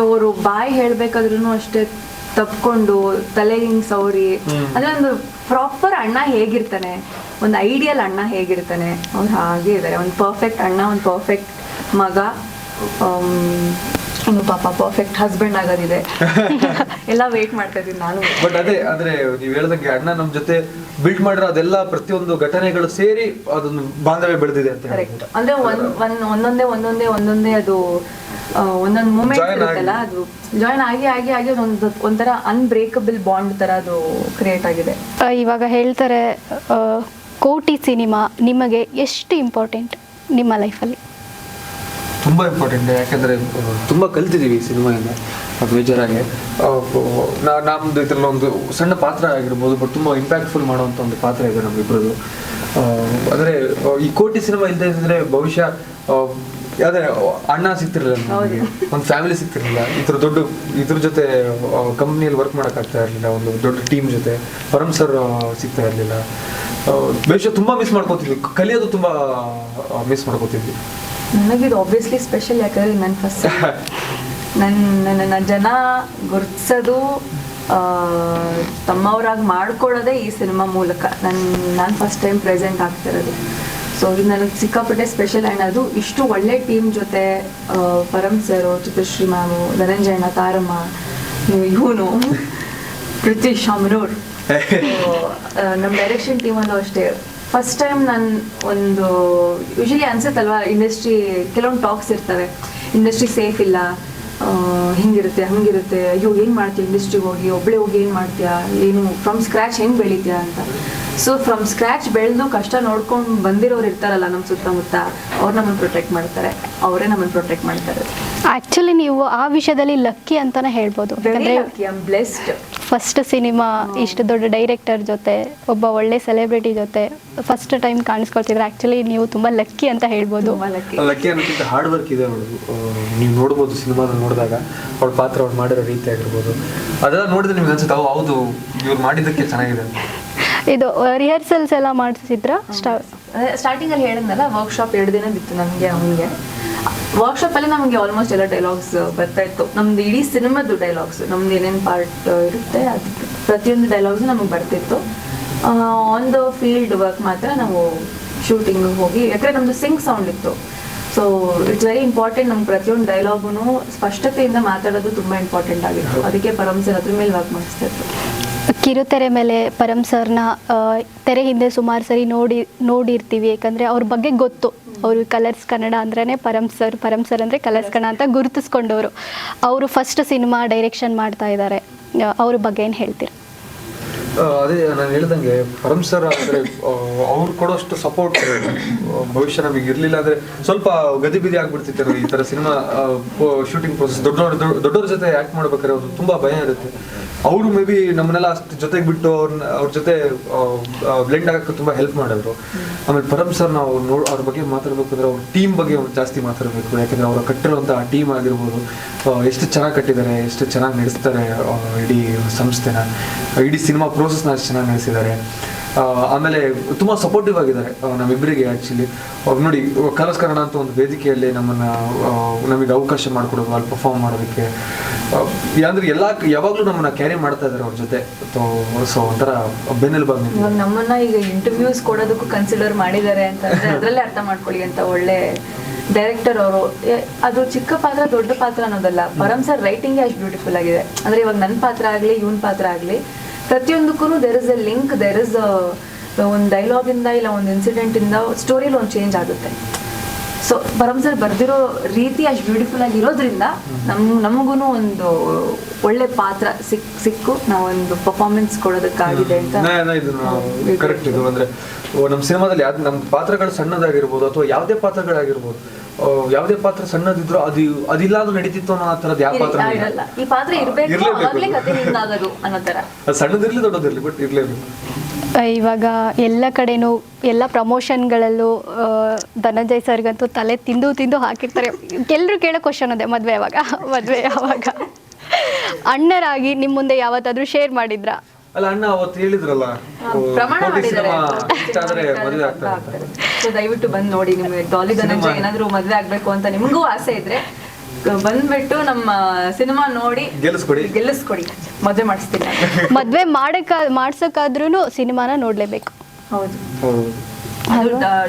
ಅವರು ಬಾಯಿ ಹೇಳ್ಬೇಕಾದ್ರೂ ಅಷ್ಟೇ ತಪ್ಕೊಂಡು ತಲೆ ಹಿಂಗ್ ಸವರಿ ಅಂದ್ರೆ ಒಂದು ಪ್ರಾಪರ್ ಅಣ್ಣ ಹೇಗಿರ್ತಾನೆ, ಒಂದು ಐಡಿಯಲ್ ಅಣ್ಣ ಹೇಗಿರ್ತಾನೆ ಅವ್ರು ಹಾಗೆ ಇದ್ದಾರೆ ಒಂದು ಪರ್ಫೆಕ್ಟ್ ಅಣ್ಣ, ಒಂದು ಪರ್ಫೆಕ್ಟ್ ಮಗ. ಇನ್ನು ಪಾಪ ಪರ್ಫೆಕ್ಟ್ ಹಸ್ಬೆಂಡ್ ಆಗೋದಿದೆ. ಎಲ್ಲ ವೇಟ್ ಮಾಡ್ತಾ ಇದ್ದೀನಿ ನಾನು. ಬಟ್ ಅದೇ ಅಂದ್ರೆ ನೀವು ಹೇಳ್ದಂಗೆ ಅಣ್ಣ ನಮ್ ಜೊತೆ ಬಿಲ್ಡ್ ಮಾಡಿರೋ ಅದೆಲ್ಲ ಪ್ರತಿಯೊಂದು ಘಟನೆಗಳು ಸೇರಿ ಅದೊಂದು ಬಾಂಧವ್ಯ ಬೆಳೆದಿದೆ ಅಂತ ಕರೆಕ್ಟ್ ಅಂದ್ರೆ ಒಂದ್ ಒಂದ್ ಒಂದೊಂದೇ ಒಂದೊಂದೇ ಒಂದೊಂದೇ ಅದು ಒಂದೊಂದು ಮೂಮೆಂಟ್ Join ಇರುತ್ತಲ್ಲ ಅದು. ಜಾಯ್ನ್ ಆಗಿ ಆಗಿ ಆಗಿ ಒಂದು ಒಂಥರ ಅನ್ಬ್ರೇಕಬಲ್ ಬಾಂಡ್ ತರ ಅದು ಕ್ರಿಯೇಟ್ ಆಗಿದೆ. ಆ, ಇವಾಗ ಹೇಳ್ತಾರೆ ಆ, ಕೋಟಿ ಸಿನಿಮಾ ನಿಮಗೆ ಎಷ್ಟು ಇಂಪಾರ್ಟೆಂಟ್ ನಿಮ್ಮ ಲೈಫಲ್ಲಿ ತುಂಬಾ ಇಂಪಾರ್ಟೆಂಟ್ ಯಾಕಂದ್ರೆ ತುಂಬ ಈ ಸಿನಿಮಾಯಿಂದ ಮೇಜರ್ ಆಗಿ ಆ, ನಾ- ನಮ್ದು ಇದ್ರಲ್ಲಿ ಒಂದು ಸಣ್ಣ ಪಾತ್ರ ಆಗಿರ್ಬೋದು ಬಟ್ ತುಂಬಾ ಇಂಪ್ಯಾಕ್ಟ್ಫುಲ್ ಮಾಡುವಂತ ಒಂದು ಪಾತ್ರ ಇದೆ ನಮ್ಮಿಬ್ಬರದು ಅಂದರೆ ಅಂದ್ರೆ ಈ ಕೋಟಿ ಸಿನಿಮಾ ಇಲ್ಲದೆ ಇದ್ರೆ ಬಹುಶಃ ಯಾವುದೇ ಅಣ್ಣ ಸಿಗ್ತಿರ್ಲಿಲ್ಲ ನಮಗೆ. ಒಂದು ಫ್ಯಾಮಿಲಿ ಸಿಗ್ತಿರ್ಲಿಲ್ಲ. ಇದ್ರ ದೊಡ್ಡ ಇದ್ರ ಜೊತೆ ಕಂಪ್ನಿಯಲ್ಲಿ ವರ್ಕ್ ಮಾಡೋಕ್ಕಾಗ್ತಾ ಇರಲಿಲ್ಲ. ಇರ್ಲಿಲ್ಲ ಒಂದು ದೊಡ್ಡ ಟೀಮ್ ಜೊತೆ. ಪರಮ್ ಸರ್ ಸಿಗ್ತಾ ಇರ್ಲಿಲ್ಲ. ಬಹುಶಃ ತುಂಬಾ ಮಿಸ್ ಮಾಡ್ಕೋತಿದ್ವಿ. ಕಲಿಯೋದು ತುಂಬಾ ಮಿಸ್ ಮಾಡ್ಕೋತಿದ್ವಿ. ನನಗಿದು ಒಬ್ವಿಯಸ್ಲಿ ಸ್ಪೆಷಲ್ ಯಾಕಂದ್ರೆ ನನ್ನ ಫಸ್ಟ್ ನನ್ನ ನನ್ನ ಜನ ಗುರ್ತಿಸೋದು ತಮ್ಮವರಾಗಿ ಮಾಡ್ಕೊಳ್ಳೋದೇ ಈ ಸಿನಿಮಾ ಮೂಲಕ. ನನ್ನ ನಾನು ಫಸ್ಟ್ ಟೈಮ್ ಪ್ರೆಸೆಂಟ್ ಆಗ್ತಿರೋದು. ಸೊ ಇದು ನನಗೆ ಸಿಕ್ಕಾಪಟ್ಟೆ ಸ್ಪೆಷಲ್ ಆ್ಯಂಡ್ ಅದು ಇಷ್ಟು ಒಳ್ಳೆ ಟೀಮ್ ಜೊತೆ ಪರಮ್ ಸರ್ ಚಿತ್ರಶ್ರೀ ಮ್ಯಾಮು ಧನಂಜಯಣ್ಣ ತಾರಮ್ಮ ಇವನು ಪ್ರಿತೀಶ್ ಅಮರೂರ್ ನಮ್ಮ ಡೈರೆಕ್ಷನ್ ಟೀಮಲ್ಲೂ ಅಷ್ಟೇ. ಫಸ್ಟ್ ಟೈಮ್ ನಾನು ಒಂದು ಯೂಶಲಿ ಅನ್ಸುತ್ತಲ್ವಾ ಇಂಡಸ್ಟ್ರಿ ಕೆಲವೊಂದು ಟಾಕ್ಸ್ ಇರ್ತವೆ. ಇಂಡಸ್ಟ್ರಿ ಸೇಫ್ ಇಲ್ಲ ಹಿಂಗಿರುತ್ತೆ ಹಂಗಿರುತ್ತೆ ಅಯ್ಯೋ ಏನು ಮಾಡ್ತೀಯ ಇಂಡಸ್ಟ್ರಿಗೆ ಹೋಗಿ ಒಬ್ಬಳೇ ಹೋಗಿ ಏನು ಮಾಡ್ತೀಯ ಏನು ಫ್ರಮ್ ಸ್ಕ್ರ್ಯಾಚ್ ಹೆಂಗೆ ಬೆಳಿತೀಯ ಅಂತ. ಸೊ ಫ್ರಮ್ ಸ್ಕ್ರ್ಯಾಚ್ ಬೆಳೆದು ಕಷ್ಟ ನೋಡ್ಕೊಂಡು ಬಂದಿರೋರು ಇರ್ತಾರಲ್ಲ ನಮ್ಮ ಸುತ್ತಮುತ್ತ ಅವ್ರು ನಮ್ಮನ್ನು ಪ್ರೊಟೆಕ್ಟ್ ಮಾಡ್ತಾರೆ ಅವರೇ ನಮ್ಮನ್ನು ಪ್ರೊಟೆಕ್ಟ್ ಮಾಡ್ತಾರೆ. ಆ್ಯಕ್ಚುಲಿ ನೀವು ಆ ವಿಷಯದಲ್ಲಿ ಲಕ್ಕಿ ಅಂತಾನೆ ಹೇಳ್ಬೋದು. ಬ್ಲೆಸ್ಡ್ ಫಸ್ಟ್ ಸಿನಿಮಾ ಇಷ್ಟು ದೊಡ್ಡ ಡೈರೆಕ್ಟರ್ ಜೊತೆ ಒಬ್ಬ ಒಳ್ಳೆ ಸೆಲೆಬ್ರಿಟಿ ಜೊತೆ ಫಸ್ಟ್ ಟೈಮ್ ಕಾಣಿಸ್ಕೊಳ್ತಿದ್ರೆ ಆಕ್ಚುಲಿ ನೀವು ತುಂಬಾ ಲಕ್ಕಿ ಅಂತ ಹೇಳ್ಬೋದು. ಲಕ್ಕಿ ಅನ್ನೋಕ್ಕಿಂತ ಹಾರ್ಡ್ ವರ್ಕ್ ಇದೆ ಅವಳು ನೀವು ನೋಡ್ಬೋದು ಸಿನಿಮಾನ ನೋಡಿದಾಗ ಅವಳ ಪಾತ್ರ ಅವ್ಳು ಮಾಡಿರೋ ರೀತಿ ಆಗಿರ್ಬೋದು. ಅದೆಲ್ಲ ನೋಡಿದ್ರೆ ನಿಮ್ಗೆ ಅನ್ಸುತ್ತೆ ಅವು ಹೌದು ಇವ್ರು ಮಾಡಿದ್ದಕ್ಕೆ ಚೆನ್ನಾಗಿದೆ ಇದು ರಿಹರ್ಸಲ್ಸ್ ಎಲ್ಲ ಮಾಡಿಸಿದ್ರ ಸ್ಟಾ ಸ್ಟಾರ್ಟಿಂಗ್ ಅಲ್ಲಿ ಹೇಳಿದ್ನಲ್ಲ ವರ್ಕ್ಶಾಪ್ ಎರಡು ದಿನ ಬಿತ್ತು ನಮಗೆ ಅವನಿಗೆ. ವರ್ಕ್ಶಾಪ್ ಅಲ್ಲಿ ನಮಗೆ ಆಲ್ಮೋಸ್ಟ್ ಎಲ್ಲ ಡೈಲಾಗ್ಸ್ ಬರ್ತಾ ಇತ್ತು. ನಮ್ದು ಇಡೀ ಸಿನಿಮಾದ ಡೈಲಾಗ್ಸ್ ನಮ್ದು ಏನೇನು ಪಾರ್ಟ್ ಇರುತ್ತೆ ಅದು ಪ್ರತಿಯೊಂದು ಡೈಲಾಗ್ಸ್ ನಮಗೆ ಬರ್ತಿತ್ತು. ಆನ್ ದ ಫೀಲ್ಡ್ ವರ್ಕ್ ಮಾತ್ರ ನಾವು ಶೂಟಿಂಗ್ ಹೋಗಿ ಯಾಕಂದ್ರೆ ನಮ್ದು ಸಿಂಗ್ ಸೌಂಡ್ ಇತ್ತು. ಸೊ ಇಟ್ಸ್ ವೆರಿ ಇಂಪಾರ್ಟೆಂಟ್ ನಮ್ಗೆ ಪ್ರತಿಯೊಂದು ಡೈಲಾಗುನು ಸ್ಪಷ್ಟತೆಯಿಂದ ಮಾತಾಡೋದು ತುಂಬಾ ಇಂಪಾರ್ಟೆಂಟ್ ಆಗಿತ್ತು. ಅದಕ್ಕೆ ಪರಮ್ ಸರ್ ಅದ್ರ ಮೇಲೆ ವರ್ಕ್ ಮಾಡಿಸ್ತಾ ಇತ್ತು ಕಿರುತೆರೆ ಮೇಲೆ ಪರಮ್ ಸರ್ನ ತೆರೆ ಹಿಂದೆ ಸುಮಾರು ಸರಿ ನೋಡಿ ನೋಡಿರ್ತೀವಿ. ಯಾಕಂದ್ರೆ ಅವ್ರ ಬಗ್ಗೆ ಗೊತ್ತು. ಅವರು ಕಲರ್ಸ್ ಕನ್ನಡ ಅಂದ್ರೇ ಪರಮ್ ಸರ್ ಪರಮ್ ಸರ್ ಅಂದರೆ ಕಲರ್ಸ್ ಕನ್ನಡ ಅಂತ ಗುರುತಿಸ್ಕೊಂಡವರು. ಅವರು ಫಸ್ಟ್ ಸಿನಿಮಾ ಡೈರೆಕ್ಷನ್ ಮಾಡ್ತಾ ಇದ್ದಾರೆ ಅವ್ರ ಬಗ್ಗೆ ಏನು ಹೇಳ್ತೀರಾ? ಅದೇ ನಾನು ಹೇಳ್ದಂಗೆ ಪರಮ್ ಸರ್ ಅಂದ್ರೆ ಅವ್ರು ಕೊಡೋಷ್ಟು ಸಪೋರ್ಟ್ ಭವಿಷ್ಯ ನಮಗೆ ಇರ್ಲಿಲ್ಲ ಅಂದ್ರೆ ಸ್ವಲ್ಪ ಗದಿಬಿದಿ ಆಗ್ಬಿಡ್ತಿತ್ತು ಈ ತರ ಸಿನಿಮಾ ಶೂಟಿಂಗ್ ಪ್ರೊಸೆಸ್ ದೊಡ್ಡ, ದೊಡ್ಡವ್ರ ಜೊತೆ ಆಕ್ಟ್ ಮಾಡ್ಬೇಕಾದ್ರೆ ಅವ್ರು ತುಂಬಾ ಭಯ ಇರುತ್ತೆ. ಅವರು ಮೇ ಬಿ ನಮ್ಮನ್ನೆಲ್ಲ ಅಷ್ಟು ಜೊತೆಗೆ ಬಿಟ್ಟು ಅವ್ರನ್ನ ಅವ್ರ ಜೊತೆ ಬ್ಲೆಂಡ್ ಆಗಕ್ಕೆ ತುಂಬಾ ಹೆಲ್ಪ್ ಮಾಡಿದ್ರು. ಆಮೇಲೆ ಪರಮ್ ಸರ್ ನಾವು ನೋಡ್, ಅವ್ರ ಬಗ್ಗೆ ಮಾತಾಡ್ಬೇಕಂದ್ರೆ ಅವ್ರ ಟೀಮ್ ಬಗ್ಗೆ ಜಾಸ್ತಿ ಮಾತಾಡಬೇಕು. ಯಾಕಂದ್ರೆ ಅವ್ರ ಕಟ್ಟಿರುವಂಥ ಟೀಮ್ ಆಗಿರ್ಬೋದು ಎಷ್ಟು ಚೆನ್ನಾಗಿ ಕಟ್ಟಿದ್ದಾರೆ ಎಷ್ಟು ಚೆನ್ನಾಗಿ ನಡೆಸ್ತಾರೆ ಇಡೀ ಸಂಸ್ಥೆನ ಇಡೀ ಸಿನಿಮಾ ಪ್ರೋಸೆಸ್ನ ಅಷ್ಟು ಚೆನ್ನಾಗಿ ನಡೆಸಿದ್ದಾರೆ. ಆಮೇಲೆ ತುಂಬಾ ಸಪೋರ್ಟಿವ್ ಆಗಿದ್ದಾರೆ ನಮ್ಮಿಬ್ಬರಿಗೆ ಆ್ಯಕ್ಚುಲಿ ನೋಡಿ ಕಲರ್ಸ್ ಕನ್ನಡ ಅಂತ ಒಂದು ವೇದಿಕೆಯಲ್ಲಿ ನಮ್ಮನ್ನ ನಮಗೆ ಅವಕಾಶ ಮಾಡಿಕೊಡೋದು, ಅಲ್ಲಿ ಪರ್ಫಾರ್ಮ್ ಮಾಡೋದಕ್ಕೆ. ಅಂದ್ರೆ ಎಲ್ಲ ಯಾವಾಗಲೂ ನಮ್ಮನ್ನ ಕ್ಯಾರಿ ಮಾಡ್ತಾ ಇದ್ದಾರೆ ಅವ್ರ ಜೊತೆ. ಸೊ ಒಂಥರ ಬೆನ್ನೆಲುಬಾಗಿ ನಮ್ಮನ್ನ ಈಗ ಇಂಟರ್ವ್ಯೂಸ್ ಕೊಡೋದಕ್ಕೂ ಕನ್ಸಿಡರ್ ಮಾಡಿದ್ದಾರೆ ಅಂತ ಅದರಲ್ಲೇ ಅರ್ಥ ಮಾಡ್ಕೊಳ್ಳಿ ಅಂತ ಒಳ್ಳೆ ಡೈರೆಕ್ಟರ್ ಅವರು. ಅದು ಚಿಕ್ಕ ಪಾತ್ರ, ದೊಡ್ಡ ಪಾತ್ರ ಅನ್ನೋದಲ್ಲ. ಪರಮ್ ಸರ್ ರೈಟಿಂಗ್ ಅಷ್ಟು ಬ್ಯೂಟಿಫುಲ್ ಆಗಿದೆ. ಅಂದ್ರೆ ಇವಾಗ ನನ್ನ ಪಾತ್ರ ಆಗಲಿ, ಇವನ್ ಪಾತ್ರ ಆಗಲಿ ಪ್ರತಿಯೊಂದಕ್ಕೂ there is a link there is ಒಂದು ಡೈಲಾಗ್ ಇಂದ ಇಲ್ಲ ಒಂದು ಇನ್ಸಿಡೆಂಟ್ ಇಂದ ಸ್ಟೋರಿಲಿ ಒಂದು ಚೇಂಜ್ ಆಗುತ್ತೆ. ಸೊ ಪರಮ್ ಸರ್ ಬರ್ದಿರೋ ರೀತಿ ಅಷ್ಟು ಬ್ಯೂಟಿಫುಲ್ ಆಗಿ ಇರೋದ್ರಿಂದ ನಮ್ ನಮಗೂ ಒಂದು ಒಳ್ಳೆ ಪಾತ್ರ ಸಿಕ್ ಸಿಕ್ಕು. ನಾವೊಂದು ಪರ್ಫಾರ್ಮೆನ್ಸ್ ಕೊಡೋದಕ್ಕಾಗಿದೆ ಅಂತ ಕರೆಕ್ಟ್ ಇದು. ಅಂದ್ರೆ ನಮ್ಮ ಸಿನಿಮಾದಲ್ಲಿ ಯಾವ್ದು ನಮ್ಮ ಪಾತ್ರಗಳು ಸಣ್ಣದಾಗಿರ್ಬೋದು ಅಥವಾ ಯಾವುದೇ ಪಾತ್ರಗಳಾಗಿರ್ಬೋದು. ಯಾವುದೇ ಪಾತ್ರ ಸಣ್ಣದಿದ್ರು ಅದು ಅದಿಲ್ಲ ಅದು ನಡೀತಿತ್ತು ಅನ್ನೋ ಆ ಥರದ್ದು ಯಾವ ಪಾತ್ರ ಇರ- ಇರಲ್ಲ. ಈ ಪಾತ್ರ ಇರಬೇಕು. ಅವಾಗ್ಲೇ ಕತೆ ಹಿಂಗಾಗೋದು ಅನ್ನೋ ಸಣ್ಣದಿರ್ಲಿ ದೊಡ್ಡದಿರ್ಲಿ ಬಟ್ ಇರ್ಲೇಬೇಕು. ಇವಾಗ ಎಲ್ಲ ಕಡೆನೂ ಎಲ್ಲ ಪ್ರಮೋಷನ್ಗಳಲ್ಲೂ ಧನಂಜಯ್ ಸರ್ಗಂತೂ ತಲೆ ತಿಂದು ತಿಂದು ಹಾಕಿರ್ತಾರೆ. ಎಲ್ಲರೂ ಕೇಳೋ ಕ್ವಶನ್ ಅದೇ ಮದುವೆ ಯಾವಾಗ? ಮದುವೆ ಯಾವಾಗ? ಅಣ್ಣರಾಗಿ ನಿಮ್ಮ ಮುಂದೆ ಯಾವತ್ತಾದ್ರೂ ಶೇರ್ ಮಾಡಿದ್ರಾ? ಅಲ್ಲ ಅಣ್ಣ ಅವತ್ತು ಹೇಳಿದ್ರಲ್ಲ ಮದುವೆ ಆಗ್ತಾರೆ. ಸೊ ದಯವಿಟ್ಟು ಬಂದ್ ನೋಡಿ ನಿಮಗೆ ಡಾಲಿ ಧನಂಜಯ ಏನಾದ್ರು ಮದ್ವೆ ಆಗ್ಬೇಕು ಅಂತ ನಿಮ್ಗೂ ಆಸೆ ಇದ್ರೆ ಬಂದ್ಬಿಟ್ಟು ನಮ್ಮ ಸಿನಿಮಾ ನೋಡಿ ಗೆಲ್ಲಿಸ್ಕೊಡಿ. ಗೆಲ್ಲಿಸ್ಕೊಡಿ. ಮದ್ವೆ ಮಾಡಿಸ್ತೀನಿ. ಮದ್ವೆ ಮಾಡಕ್ಕ ಮಾಡ್ಸಕ್ಕಾದ್ರೂ ಸಿನಿಮಾನ ನೋಡ್ಲೇಬೇಕು. ಹೌದು.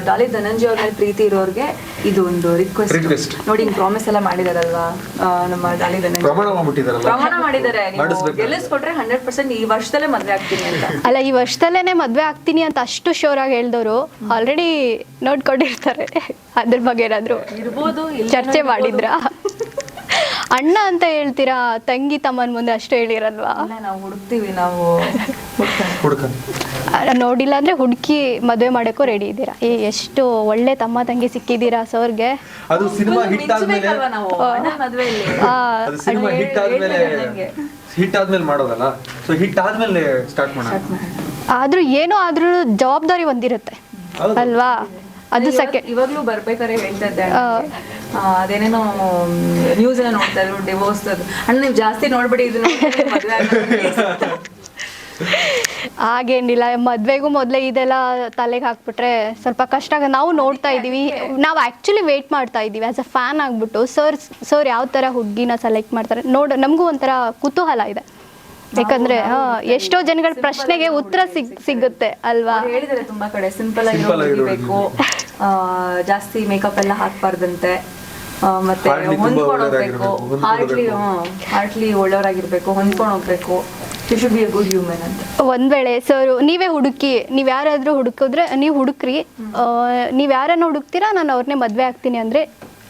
ಡಾಲಿ ಧನಂಜಯ ಅವ್ರ ಮೇಲೆ ಪ್ರೀತಿ ಇರೋರ್ಗೆ ಇದು ಒಂದು ರಿಕ್ವೆಸ್ಟ್ Request. ನೋಡಿ ಪ್ರಾಮಿಸ್ ಎಲ್ಲ ಮಾಡಿದಾರಲ್ವಾ? ಆ, ನಮ್ಮ ಡಾಲಿ ಧನಂಜಯ. ಪ್ರಮಾಣ ಮಾಡಿದಾರೆ. ಗೆಲ್ಲಿಸ್ಕೊಟ್ರೆ ಹಂಡ್ರೆಡ್ ಪರ್ಸೆಂಟ್ ಈ ವರ್ಷದಲ್ಲೇ ಮದ್ವೆ ಆಗ್ತೀನಿ ಅಂತ. ಅಲ್ಲ ಈ ವರ್ಷದಲ್ಲೇನೆ ಮದ್ವೆ ಆಗ್ತೀನಿ ಅಂತ ಅಷ್ಟು ಶೋರ್ ಆಗಿ ಹೇಳ್ದವ್ರು ಆಲ್ರೆಡಿ ನೋಡ್ಕೊಂಡಿರ್ತಾರೆ. ಅದ್ರ ಬಗ್ಗೆ ಏನಾದ್ರು ಇರ್ಬೋದು ಚರ್ಚೆ ಮಾಡಿದ್ರಾ? ಅಣ್ಣ ಅಂತ ಹೇಳ್ತೀರಾ? ತಂಗಿ ತಮ್ಮನ ಮುಂದೆ ಅಷ್ಟು ಹೇಳಿರಲ್ವಾ? ನಾವು ಹುಡುಕ್ತೀವಿ ನಾವು ನೋಡಿಲ್ಲ ಅಂದ್ರೆ ಹುಡುಕಿ ಮದುವೆ ಮಾಡಕ್ಕೂ ರೆಡಿ ಇದ್ದೀರಾ? ಏ ಎಷ್ಟು ಒಳ್ಳೆ ತಮ್ಮ ತಂಗಿ ಸಿಕ್ಕಿದ್ದೀರಾ ಸರ್ಗೆ? ಅದು ಸಿನಿಮಾ ಹಿಟ್ ಆದ್ಮೇಲೆ ಅದು ಸಿನಿಮಾ ಹಿಟ್ ಆದ್ಮೇಲೆ ಹಿಟ್ ಆದ್ಮೇಲೆ ಮಾಡೋದಲ್ಲ? ಸೊ ಹಿಟ್ ಆದ್ಮೇಲೆ ಸ್ಟಾರ್ಟ್ ಮಾಡೋಣ. Start ಆದ್ರೂ ಏನೋ ಆದ್ರೂ ಜವಾಬ್ದಾರಿ ಒಂದಿರುತ್ತೆ. ಅಲ್ವಾ? ಅದು ಸೆಕೆಂಡ್ ಸೆಕೆ ಇವಾಗ್ಲೂ ಬರ್ಬೇಕಾದ್ರೆ ಹೇಳ್ತಾ ಇದ್ದೆ ಆ, ಅದೇನೇನೋ ನ್ಯೂಸ್ ಎಲ್ಲ ನೋಡ್ತಾ ಇದ್ರು ಡಿವೋರ್ಸ್ ಅಣ್ಣ ನೀವು ಜಾಸ್ತಿ ನೋಡ್ಬಿಡಿ ಇದು. ಹಾಗೇನಿಲ್ಲ ಮದ್ವೆಗೂ ಮೊದಲೇ ಇದೆಲ್ಲ ತಲೆಗೆ ಹಾಕ್ಬಿಟ್ರೆ ಸ್ವಲ್ಪ ಕಷ್ಟ ಆಗ ನಾವು ನೋಡ್ತಾ ಇದೀವಿ ನಾವು ಆ್ಯಕ್ಚುಲಿ ವೇಟ್ ಮಾಡ್ತಾ ಇದೀವಿ ಆಸ್ ಅ ಫ್ಯಾನ್ ಆಗ್ಬಿಟ್ಟು ಸರ್ ಸರ್ ಯಾವ ಥರ ಹುಡುಗಿನ ಸೆಲೆಕ್ಟ್ ಮಾಡ್ತಾರೆ? ನೋಡ ನಮಗೂ ಒಂಥರ ಕುತೂಹಲ ಇದೆ. ಯಾಕಂದ್ರೆ ಹಾ ಎಷ್ಟೋ ಜನಗಳ ಪ್ರಶ್ನೆಗೆ ಉತ್ತರ ಸಿಗ್ ಸಿಗುತ್ತೆ ಅಲ್ವಾ? ಹೇಳಿದ್ರೆ ಹೇಳಿದಾರೆ ತುಂಬಾ ಕಡೆ ಸಿಂಪಲ್ ಆಗಿ Simple ಆಗಿರೋ ಬೇಕು ಜಾಸ್ತಿ ಮೇಕಪ್ ಎಲ್ಲ ಹಾಕ್ಬಾರ್ದಂತೆ. ಆ, ಮತ್ತೆ Hardly ತುಂಬಾ ಹೊಂದ್ಕೊಂಡು ಹೋಗ್ಬೇಕು. ಹೊಂದ್ಕೊಂಡು ಹಾರ್ಟ್ಲಿ ಹೋಗ್ಬೇಕು. ಹಾರ್ಟ್ಲಿ ಒಳ್ಳೆಯವರಾಗಿರ್ಬೇಕು ಹೊಂದ್ಕೊಂಡು ಹೋಗ್ಬೇಕು. You should be a good human ಅಂತ. ಒಂದ್ ವೇಳೆ ಸರ್ ನೀವೇ ಹುಡುಕಿ ನೀವ್ ಯಾರಾದ್ರೂ ಹುಡುಕಿದ್ರೆ ನೀವ್ ಹುಡುಕ್ರಿ. ಆ, ನೀವ್ ಯಾರನ್ನ ಹುಡುಕ್ತೀರಾ ನಾನು ಅವ್ರನ್ನೇ ಮದ್ವೆ ಆಗ್ತೀನಿ ಅಂದ್ರೆ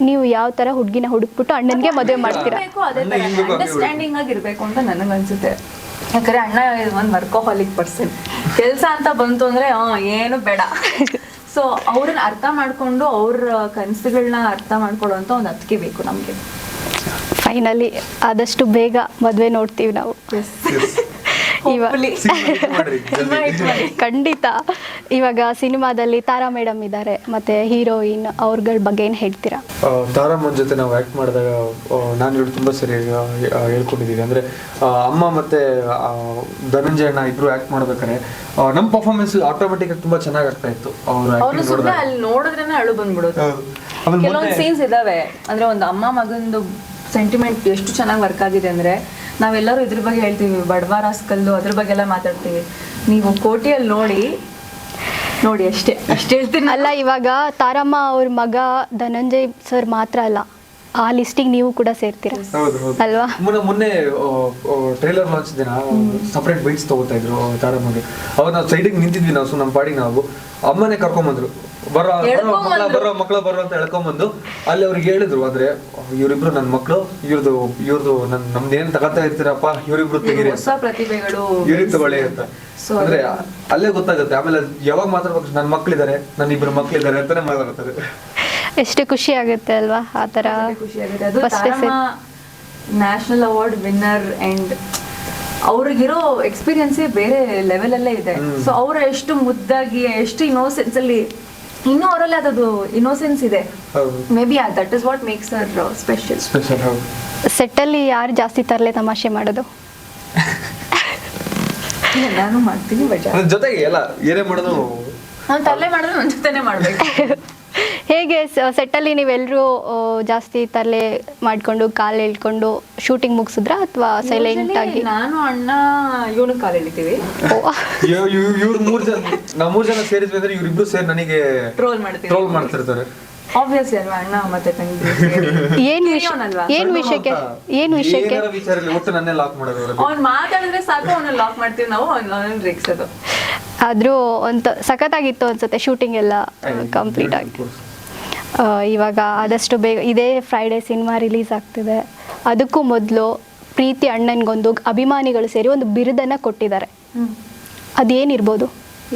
ನೀವು ಯಾವ ತರ ಹುಡುಗಿನ ಹುಡುಕ್ಬಿಟ್ಟು ಅಣ್ಣನ್ಗೆ ಮದುವೆ ಮಾಡ್ತೀರಾ? ಅಂಡರ್ಸ್ಟ್ಯಾಂಡಿಂಗ್ ಆಗಿರ್ಬೇಕು ಅಂತ ನನಗನ್ಸುತ್ತೆ. ಯಾಕಂದ್ರೆ ಅಣ್ಣ ಒಂದ್ ವರ್ಕೋಹಾಲಿಕ್ ಪರ್ಸನ್. ಕೆಲಸ ಅಂತ ಬಂತು ಅಂದ್ರೆ ಆ, ಏನು ಬೇಡ. ಸೊ ಅವ್ರನ್ನ ಅರ್ಥ ಮಾಡ್ಕೊಂಡು ಅವ್ರ ಕನಸುಗಳನ್ನ ಅರ್ಥ ಮಾಡ್ಕೊಳ್ಳುವಂತ ಒಂದು ಅತ್ತಿಗೆ ಬೇಕು ನಮ್ಗೆ. ಫೈನಲಿ ಆದಷ್ಟು ಬೇಗ ಮದುವೆ ನೋಡ್ತೀವಿ ನಾವು. ಖಂಡಿತ. ಇವಾಗ ಸಿನಿಮಾದಲ್ಲಿ ತಾರಾ ಮೇಡಮ್ ಇದ್ದಾರೆ ಮತ್ತೆ ಹೀರೋಯಿನ್ ಅವ್ರಗಳ ಬಗ್ಗೆ ಏನ್ ಹೇಳ್ತೀರಾ? ತಾರಾ ತಾರಮ್ಮನ ಜೊತೆ ನಾವು ಆಕ್ಟ್ ಮಾಡಿದಾಗ ನಾನು ಹೇಳಿ ತುಂಬಾ ಸರಿ ಹೇಳ್ಕೊಂಡಿದ್ದೀವಿ ಅಂದ್ರೆ ಅಮ್ಮ ಮತ್ತೆ ಧನಂಜಯ ಅಣ್ಣ ಇಬ್ರು ಆಕ್ಟ್ ಮಾಡ್ಬೇಕಾರೆ ನಮ್ಮ ಪರ್ಫಾರ್ಮೆನ್ಸ್ ಆಟೋಮೆಟಿಕ್ ತುಂಬಾ ಚೆನ್ನಾಗಿ ಆಗ್ತಾ ಇತ್ತು ಅವ್ರ ಅಲ್ಲಿ ನೋಡಿದ್ರೇನೆ ಅಳು ಬಂದ್ಬಿಡೋದು. ಹೌದು. ಆಮೇಲೆ ಕೆಲವೊಂದು ಸೀನ್ಸ್ ಇದಾವೆ. ಅಂದ್ರೆ ಒಂದು ಅಮ್ಮ ಮಗಂದು ಸೆಂಟಿಮೆಂಟ್ ಎಷ್ಟು ಚೆನ್ನಾಗಿ ವರ್ಕ್ ಆಗಿದೆ ಅಂದ್ರೆ ನಾವೆಲ್ಲರೂ ಇದ್ರ ಬಗ್ಗೆ ಹೇಳ್ತೀವಿ ಬಡವ ರಾಸ್ಕಲ್ಲು ಅದ್ರ ಬಗ್ಗೆ ಎಲ್ಲ ಮಾತಾಡ್ತೀವಿ. ನೀವು ಕೋಟಿಯಲ್ಲಿ ನೋಡಿ ನೋಡಿ ಅಷ್ಟೇ ಅಷ್ಟೇ ಹೇಳ್ತೀನಿ. ಅಲ್ಲ, ಇವಾಗ ತಾರಮ್ಮ ಅವ್ರ ಮಗ ಧನಂಜಯ್ ಸರ್ ಮಾತ್ರ ಅಲ್ಲ. ಆ ಲಿಸ್ಟಿಗೆ ನೀವು ಕೂಡ ಸೇರ್ತೀರಾ? ಹೌದು ಹೌದು. ಅಲ್ವಾ? ಮೊನ್ನೆ ಮೊನ್ನೆ ಟ್ರೈಲರ್ ಲಾಂಚ್ ದಿನ ಸಪ್ರೇಟ್ ಬೈಟ್ಸ್ ತಗೋತಾ ಇದ್ರು ತಾರಮ್ಮಗೆ ಅವಾಗ ನಾವು ಸೈಡಿಗೆ ನಿಂತಿದ್ವಿ ನಾವು ಸೊ ನಮ್ಮ ಪಾಡಿಗೆ ನಾವು. ಅಮ್ಮನೆ ಕರ್ಕೊಂಬಂದ್ರು. ಬರೋ ಬರೋ ಮಕ್ಕಳ. ಬರೋ ಮಕ್ಕಳ ಬರೋ ಅಂತ ಎಳ್ಕೊಂಬಂದು ಅಲ್ಲಿ ಅವ್ರಿಗೆ ಹೇಳಿದ್ರು ಆದ್ರೆ ಇವರಿಬ್ರು ನನ್ನ ಮಕ್ಕಳು ಇವ್ರದ್ದು ಇವ್ರದ್ದು ನನ್ ನಮ್ದು ಏನ್ ತಗೋತಾ ಇರ್ತೀರಪ್ಪ ಇವರಿಬ್ರು ತೆಗೀರಿ ಹೊಸ ಪ್ರತಿಭೆಗಳು. ಇವ್ರಿಗೆ ತಗೊಳ್ಳಿ ಅಂತ. ಅಂದ್ರೆ ಅಲ್ಲೇ ಗೊತ್ತಾಗುತ್ತೆ ಆಮೇಲೆ ಯಾವಾಗ ಮಾತಾಡ್ಬೇಕು ನನ್ನ ಮಕ್ಳಿದಾರೆ ನನ್ನ ಇಬ್ರು ಮಕ್ಳಿದಾರೆ ಅಂತಾನೆ ಮಾತಾಡ್ತಾರೆ ಎಷ್ಟು ಖುಷಿ ಆಗುತ್ತೆ ಅಲ್ವಾ? ಆ ಥರ ಖುಷಿ ಆಗುತ್ತೆ. ಅದು ನ್ಯಾಷನಲ್ ಅವಾರ್ಡ್ ವಿನ್ನರ್ ಅಂಡ್ ಅವ್ರಿಗಿರೋ ಎಕ್ಸ್ಪೀರಿಯನ್ಸೇ ಬೇರೆ ಲೆವೆಲ್ ಅಲ್ಲೇ ಇದೆ ಸೊ ಅವ್ರು ಎಷ್ಟು ಮುದ್ದಾಗಿ ಎಷ್ಟು ಇನ್ನೋಸೆನ್ಸ್ ಅಲ್ಲಿ ಇನ್ನೂ ಅವರಲ್ಲಿ ಅದು ಇನ್ನೋಸೆನ್ಸ್ ಇದೆ. Maybe that is what makes her special special ಸೆಟ್ಟಲ್ಲಿ ಯಾರು ಜಾಸ್ತಿ ತರಲೆ ತಮಾಷೆ ಮಾಡೋದು? ನಾನು ಮಾಡ್ತೀನಿ ಜೊತೆಗೆ ಎಲ್ಲ ಏನೇ ಮಾಡೋದು ನಾನು ತಲೆ ಮಾಡಿದ್ರೆ ನನ್ನ ಜೊತೆನೆ ಮಾಡ್ಬೇಕು. ಹೇಗೆ ಸೆಟ್ಟಲ್ಲಿ ನೀವೆಲ್ಲರೂ ಜಾಸ್ತಿ ತಲೆ ಮಾಡಿಕೊಂಡು ಕಾಲು ಎಳ್ಕೊಂಡು ಶೂಟಿಂಗ್ ಮುಗಿಸಿದ್ರಾ ಅಥವಾ ಸೈಲೆಂಟ್ ಆಗಿ? ನಾನು ಅಣ್ಣ ಇವನು ಕಾಲ್ ಎಳಿತೀವಿ ಇವ್ರ ಮೂರ್ ಜನ ನಾವ್ ಮೂರ್ ಜನ ಸೇರಿದ್ವಿ ಅಂದ್ರೆ ಇವ್ರಿಬ್ರು ಸೇರಿ ನನಗೆ ಟ್ರೋಲ್ ಮಾಡ್ತೀವಿ. ಟ್ರೋಲ್ ಮಾಡ್ತಿರ್ತಾರೆ. ಆಬ್ವಿಯಸ್ಲಿ ಅಲ್ವಾ ಅಣ್ಣ ಮತ್ತೆ ತಂಗಿ. ಏನ್ ವಿಷಯ ಏನು ಏನ್ ವಿಷಯಕ್ಕೆ ಏನು ವಿಷಯಕ್ಕೆ? ಏನಾರ ವಿಚಾರ ಇಲ್ಲ ಒಟ್ಟು ನನ್ನೇ ಲಾಕ್ ಮಾಡೋದು ಅವ್ರಲ್ಲಿ ಮಾತಾಡಿದ್ರೆ ಸಾಕು ಅವನ ಲಾಕ್ ಮಾಡ್ತೀವಿ ನಾವು ಅವನ ರೇಗ್ಸೋದು. ಆದ್ರೂ ಒಂದು ಸಖತ್ತಾಗಿತ್ತು ಅನ್ಸುತ್ತೆ ಶೂಟಿಂಗ್ ಎಲ್ಲ ಕಂಪ್ಲೀಟ್ ಆಗಿ. ಇವಾಗ ಆದಷ್ಟು ಬೇಗ ಇದೇ ಫ್ರೈಡೇ ಸಿನಿಮಾ ರಿಲೀಸ್ ಆಗ್ತಿದೆ. ಅದಕ್ಕೂ ಮೊದಲು ಪ್ರೀತಿ ಅಣ್ಣನಿಗೊಂದು ಅಭಿಮಾನಿಗಳು ಸೇರಿ ಒಂದು ಬಿರುದನ್ನು ಕೊಟ್ಟಿದ್ದಾರೆ. ಅದೇನಿರ್ಬೋದು.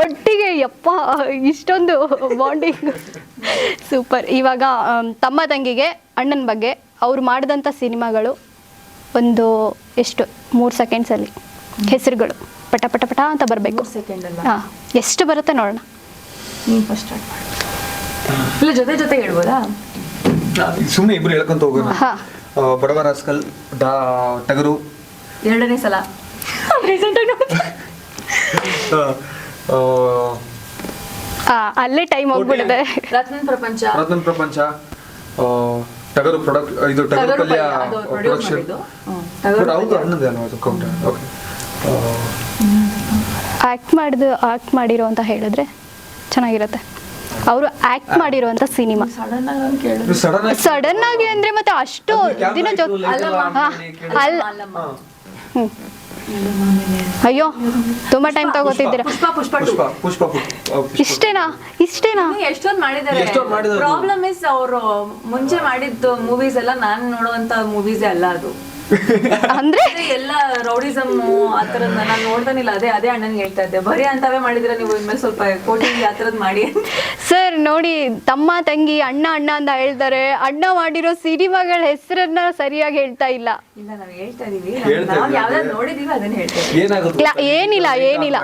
ಒಟ್ಟಿಗೆ ಯಪ್ಪ ಇಷ್ಟೊಂದು ಬಾಂಡಿಂಗ್ ಸೂಪರ್ ಇವಾಗ ತಮ್ಮ ತಂಗಿಗೆ ಅಣ್ಣನ ಬಗ್ಗೆ ಅವ್ರು ಮಾಡಿದಂಥ ಸಿನಿಮಾಗಳು ಒಂದು ಎಷ್ಟು ಮೂರು ಸೆಕೆಂಡ್ಸಲ್ಲಿ ಹೆಸರುಗಳು. ಪಟ ಪಟ ಪಟ ಅಂತ ಬರಬೇಕು? ಹಾಂ ಎಷ್ಟು ಬರುತ್ತೆ ನೋಡೋಣ. ನೀನ್ ಫಸ್ಟ್ ಸ್ಟಾರ್ಟ್ ಮಾಡು. ಇಲ್ಲ ಜೊತೆ ಜೊತೆ ಹೇಳ್ಬೋದಾ? ಸುಮ್ಮನೆ ಇಬ್ರು ಹೇಳ್ಕೊಂತ ಹೋಗೋಣ. ಹಾಂ. ಬಡವ ರಾಸ್ಕಲ್ ಡಾ ಟಗರು. ಎರಡನೇ ಸಲ. ಅಲ್ಲೇ ಟೈಮ್ ಹೋಗ್ಬಿಡಿದೆ ರತ್ನ ಪ್ರಪಂಚ. ರತ್ನ ಪ್ರಪಂಚ. ಆ, ಟಗರು ಪ್ರಾಡಕ್ಟ್ ಇದು ಟಗರು ಪಲ್ಯ ಪ್ರೊಡಕ್ಷನ್ ಮಾಡಿದ್ದು. ಟಗರು ಹೌದು. ಅನ್ನದೇ ಅಲ್ವಾ ಅದು ಕೌಂಟ ಓಕೆ ಆ್ಯಕ್ಟ್ ಮಾಡಿದ ಆ್ಯಕ್ಟ್ ಮಾಡಿರೋ ಅಂತ ಹೇಳಿದ್ರೆ ಚೆನ್ನಾಗಿರುತ್ತೆ. ಅವರು ಆ್ಯಕ್ಟ್ ಮಾಡಿರುವಂತ ಸಿನಿಮಾ. ಸಡನ್ ಆಗಿ ಕೇಳಿದ್ರು ಸಡನ್ ಆಗಿ ಅಂದ್ರೆ ಮತ್ತೆ ಅಷ್ಟು ದಿನ ಜೊತೆ ಅಲ್ಲ. ಹ್ಮ್. ಅಯ್ಯೋ ತುಂಬಾ ಟೈಮ್ ತಗೋತಿದ್ದೀರಾ. ಪುಷ್ಪ ಪುಷ್ಪ ಪುಷ್ಪ. ಪುಷ್ಪ ಪುಷ್ಪ ಆ, ಪುಷ್ಪ. ಇಷ್ಟೇನಾ? ಇಷ್ಟೇನಾ? ಎಷ್ಟೊಂದು ಮಾಡಿದ್ದಾರೆ. ಎಷ್ಟೊಂದ್ ಮಾಡಿದ್ದಾರೆ. ಪ್ರಾಬ್ಲಮ್ ಇಸ್ ಅವರು ಮುಂಚೆ ಮಾಡಿದ್ದು ಮೂವೀಸ್ ಎಲ್ಲ ನಾನು ನೋಡುವಂತ ಮೂವೀಸ್ ಅಲ್ಲ ಅದು. ಅಂದ್ರೆ? ಅದೇ ಎಲ್ಲ ರೌಡಿಸಮ್ ಆ ಥರದ್ ನಾನು ನೋಡ್ದಾನಿಲ್ಲ. ಅದೇ ಅದೇ ಅಣ್ಣನ್ ಹೇಳ್ತಾ ಇದ್ದೆ. ಬರೀ ಅಂತವೇ ಮಾಡಿದ್ರೆ ನೀವು ಇನ್ಮೇಲೆ ಸ್ವಲ್ಪ ಕೋಟಿ ಆ ಮಾಡಿ ಸರ್ ನೋಡಿ ತಮ್ಮ ತಂಗಿ ಅಣ್ಣ ಅಣ್ಣ ಅಂತ ಹೇಳ್ತಾರೆ. ಅಣ್ಣ ಮಾಡಿರೋ ಸಿನಿಮಾಗಳ ಹೆಸರನ್ನ ಸರಿಯಾಗಿ ಹೇಳ್ತಾ ಇಲ್ಲ. ಇಲ್ಲ ನಾವು ಹೇಳ್ತಾ ಇದೀವಿ. ನಾವು. ಯಾವ್ದಾದ್ರು ನೋಡಿದೀವಿ ಅದನ್ನ ಹೇಳ್ತಾ ಇದೀವಿ. ಏನಾಗುತ್ತೆ ಇಲ್ಲ, ಏನಿಲ್ಲ, ಏನಿಲ್ಲ.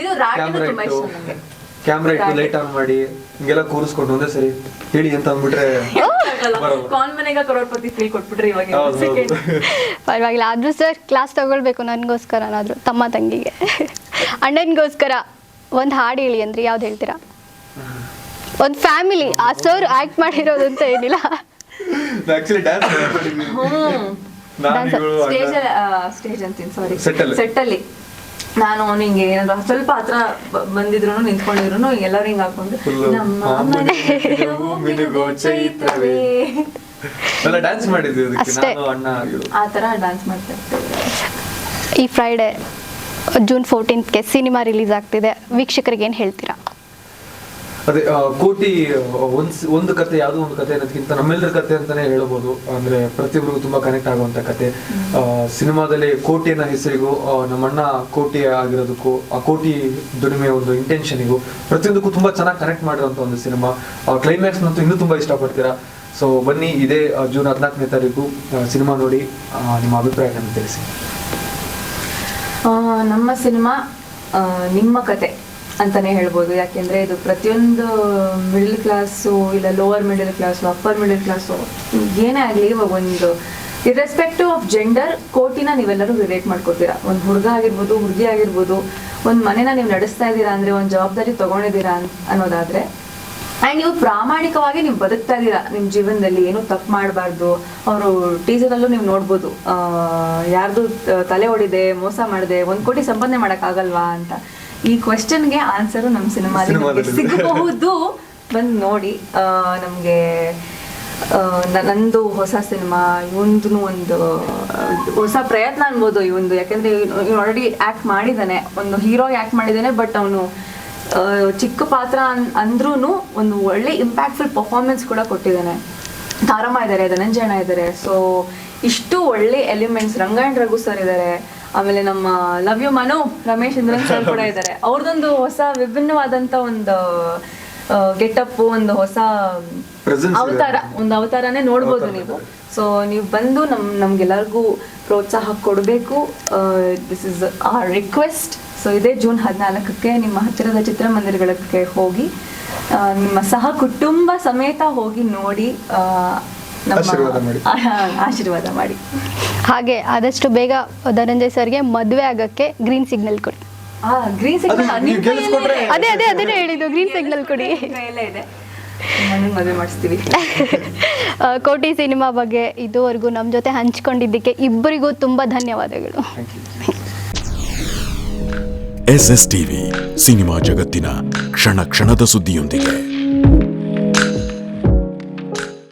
ಇದು ರಾಟಿನೂ ತುಂಬಾ ಇಷ್ಟ ನನಗೆ. ಕ್ಯಾಮ್ರಾ ಇಟ್ಟು ಲೈಟ್ ಆನ್ ಮಾಡಿ. ಹಿಂಗೆಲ್ಲ ಕೂರಿಸ್ಕೊಂಡು ಒಂದೇ ಸರಿ ಹೇಳಿ ಅಂತ ಅಂದ್ಬಿಟ್ರೆ ಬರಲ್ಲ. ಕಾನ್ ಮನೆಗ ಕರೋಡ್ಪತಿ ಫೀಲ್ ಕೊಟ್ಬಿಟ್ರಿ ಇವಾಗ. ಪರವಾಗಿಲ್ಲ ಆದ್ರೂ ಸರ್ ಕ್ಲಾಸ್ ತಗೊಳ್ಬೇಕು ನನಗೋಸ್ಕರನಾದ್ರೂ ತಮ್ಮ ತಂಗಿಗೆ. ಅಣ್ಣನ್ಗೋಸ್ಕರ ಒಂದು ಹಾಡು ಹೇಳಿ ಅಂದ್ರೆ ಯಾವ್ದು ಹೇಳ್ತೀರಾ? ಒಂದ್ ಫ್ಯಾಮಿಲಿ ಆ ಸರ್ ಆಕ್ಟ್ ಮಾಡಿರೋದು ಅಂತ ಏನಿಲ್ಲ. ಆಕ್ಚುಲಿ ಡ್ಯಾನ್ಸ್ ಸ್ಟೇಜ್ ಸ್ಟೇಜ್ ಅಂತೀನಿ ಸಾರಿ ಸೆಟ್ ಅಲ್ಲಿ. ನಾನು ನಿಂಗೆ ಏನಾದ್ರು ಸ್ವಲ್ಪ ಹತ್ರ ಬಂದಿದ್ರು ನಿಂತ್ಕೊಂಡಿದ್ರು ಎಲ್ಲರೂ ಹಿಂಗ್ ಹಾಕೊಂಡು ನಮ್ಮ ಹೂವು ಚೈತ್ರವೇ. ಡ್ಯಾನ್ಸ್ ಮಾಡಿದ್ವಿ ಅದಕ್ಕೆ ಅಷ್ಟೇ. ನಾನು ಅಣ್ಣ ಇವ್ರು. ಆ ತರ ಡ್ಯಾನ್ಸ್ ಮಾಡ್ತಾ ಈ ಫ್ರೈಡೆ ಜೂನ್ ಫೋರ್ಟೀನ್ತ್ಗೆ ಸಿನಿಮಾ ರಿಲೀಸ್ ಆಗ್ತಿದೆ ವೀಕ್ಷಕರಿಗೆ ಏನು ಹೇಳ್ತೀರಾ ಅದೇ ಕೋಟಿ ಒಂದ್ ಒಂದು ಕತೆ ಯಾವುದೋ ಒಂದು ಕತೆ ಅನ್ನೋದಕ್ಕಿಂತ ನಮ್ಮೆಲ್ಲರ ಕತೆ ಅಂತಾನೆ ಹೇಳ್ಬೋದು. ಅಂದ್ರೆ ಪ್ರತಿಯೊಬ್ಬರಿಗೂ ತುಂಬಾ ಕನೆಕ್ಟ್ ಆಗುವಂತ ಕತೆ. ಸಿನಿಮಾದಲ್ಲಿ ಕೋಟಿ ಅನ್ನೋ ಹೆಸರಿಗೂ ನಮ್ಮಣ್ಣ ಕೋಟಿ ಆಗಿರೋದಕ್ಕೂ ಆ ಕೋಟಿ ದುಡಿಮೆ ಒಂದು ಇಂಟೆನ್ಷನಿಗೂ ಪ್ರತಿಯೊಂದಕ್ಕೂ ತುಂಬಾ ಚೆನ್ನಾಗಿ ಕನೆಕ್ಟ್ ಮಾಡಿರುವಂತ ಒಂದು ಸಿನಿಮಾ. ಕ್ಲೈಮ್ಯಾಕ್ಸ್ ನಂತೂ ಇನ್ನೂ ತುಂಬಾ ಇಷ್ಟಪಡ್ತೀರಾ? ಸೊ ಬನ್ನಿ ಇದೇ ಜೂನ್ ಹದಿನಾಲ್ಕನೇ ತಾರೀಕು ಸಿನಿಮಾ ನೋಡಿ ನಿಮ್ಮ ಅಭಿಪ್ರಾಯಗಳನ್ನು ತಿಳಿಸಿ. ನಮ್ಮ ಸಿನಿಮಾ ನಿಮ್ಮ ಕತೆ. ಅಂತಾನೆ ಹೇಳ್ಬೋದು. ಯಾಕೆಂದ್ರೆ ಇದು ಪ್ರತಿಯೊಂದು ಮಿಡಲ್ ಕ್ಲಾಸು ಇಲ್ಲ lower middle class upper middle class ಏನೇ ಆಗಲಿ ಇವಾಗ ಒಂದು ಇರ್ರೆಸ್ಪೆಕ್ಟಿವ್ ಆಫ್ ಜೆಂಡರ್ ಕೋಟಿನ ನೀವೆಲ್ಲರೂ ರಿಲೇಟ್ ಮಾಡ್ಕೊತೀರಾ. ಒಂದು ಹುಡುಗ ಆಗಿರ್ಬೋದು, ಹುಡುಗಿ ಆಗಿರ್ಬೋದು, ಒಂದು ಮನೇನ ನೀವು ನಡೆಸ್ತಾ ಇದ್ದೀರಾ ಅಂದ್ರೆ, ಒಂದು ಜವಾಬ್ದಾರಿ ತಗೊಂಡಿದ್ದೀರಾ ಅನ್ನೋದಾದರೆ ಆ್ಯಂಡ್ ನೀವು ಪ್ರಾಮಾಣಿಕವಾಗಿ ನೀವು ಬದುಕ್ತಾ ಇದ್ದೀರಾ. ನಿಮ್ಮ ಜೀವನದಲ್ಲಿ ಏನೂ ತಪ್ಪು ಮಾಡಬಾರ್ದು. ಅವರು ಟೀಸರಲ್ಲೂ ನೀವು ನೋಡ್ಬೋದು. ಯಾರ್ದು, ತಲೆ ಹೊಡಿದೆ ಮೋಸ ಮಾಡಿದೆ, ಒಂದು ಕೋಟಿ ಸಂಪಾದನೆ ಮಾಡೋಕ್ಕಾಗಲ್ವಾ ಅಂತ. ಈ ಕ್ವೆಶನ್ಗೆ ಆನ್ಸರು ನಮ್ಮ ಸಿನಿಮಾದಲ್ಲಿ. ಸಿಗಬಹುದು. ಬಂದು ನೋಡಿ ನಮಗೆ ನಂದು ಹೊಸ ಸಿನಿಮಾ ಇವಂದು ಒಂದು ಹೊಸ ಪ್ರಯತ್ನ ಅನ್ಬೋದು ಇವಂದು. ಯಾಕಂದ್ರೆ ಇವನು ಆಲ್ರೆಡಿ ಆಕ್ಟ್ ಮಾಡಿದ್ದಾನೆ. ಒಂದು ಹೀರೋ ಆಕ್ಟ್ ಮಾಡಿದ್ದಾನೆ ಬಟ್ ಅವನು ಚಿಕ್ಕ ಪಾತ್ರ ಅಂದ್ರೂ ಒಂದು ಒಳ್ಳೆ ಇಂಪ್ಯಾಕ್ಟ್ಫುಲ್ ಪರ್ಫಾರ್ಮೆನ್ಸ್ ಕೂಡ ಕೊಟ್ಟಿದ್ದಾನೆ. ತಾರಮ್ಮ ಇದ್ದಾರೆ ಧನಂಜಯಣ್ಣ ಇದ್ದಾರೆ. ಸೊ ಇಷ್ಟು ಒಳ್ಳೆ ಎಲಿಮೆಂಟ್ಸ್ ರಂಗಾಯಣ್ ರಘು ಸರ್ ಇದ್ದಾರೆ. ಆಮೇಲೆ ನಮ್ಮ love you Manu Ramesh Indran sir ಕೂಡ ಇದ್ದಾರೆ ಅವ್ರದೊಂದು ಹೊಸ ವಿಭಿನ್ನವಾದಂತ ಒಂದು ಗೆಟಪ್ ಒಂದು ಹೊಸ ಅವತಾರ ಒಂದು ಅವತಾರನೇ ನೋಡ್ಬೋದು ನೀವು. ಸೊ ನೀವು ಬಂದು ನಮ್ ನಮ್ಗೆಲ್ಲರಿಗೂ ಪ್ರೋತ್ಸಾಹ ಕೊಡಬೇಕು. This is a request so ಇದೇ ಜೂನ್ ಹದಿನಾಲ್ಕಕ್ಕೆ ನಿಮ್ಮ ಹತ್ತಿರದ ಚಿತ್ರಮಂದಿರಗಳಿಗೆ ಹೋಗಿ ನಿಮ್ಮ ಸಹ ಕುಟುಂಬ ಸಮೇತ ಹೋಗಿ ನೋಡಿ ಆಶೀರ್ವಾದ ಮಾಡಿ. ಆಶೀರ್ವಾದ ಮಾಡಿ. ಹಾಗೆ ಆದಷ್ಟು ಬೇಗ ಧನಂಜಯ್ ಸರ್ಗೆ ಮದುವೆ ಆಗಕ್ಕೆ ಗ್ರೀನ್ ಸಿಗ್ನಲ್ ಕೊಡಿ. ಆ ಗ್ರೀನ್ ಸಿಗ್ನಲ್ ಅದೇ ಅದೇ ಅದನ್ನೇ ಹೇಳಿದ್ದು ಗ್ರೀನ್ ಸಿಗ್ನಲ್ ಕೊಡಿ. ಇದೆ. ಮನೆಗೆ ಮದುವೆ ಮಾಡಿಸ್ತೀವಿ. ಕೋಟಿ ಸಿನಿಮಾ ಬಗ್ಗೆ ಇದುವರೆಗೂ ನಮ್ಮ ಜೊತೆ ಹಂಚ್ಕೊಂಡಿದ್ದಕ್ಕೆ ಇಬ್ಬರಿಗೂ ತುಂಬ ಧನ್ಯವಾದಗಳು. Thank you S S TV cinema ಜಗತ್ತಿನ ಕ್ಷಣ ಕ್ಷಣದ ಸುದ್ದಿಯೊಂದಿಗೆ.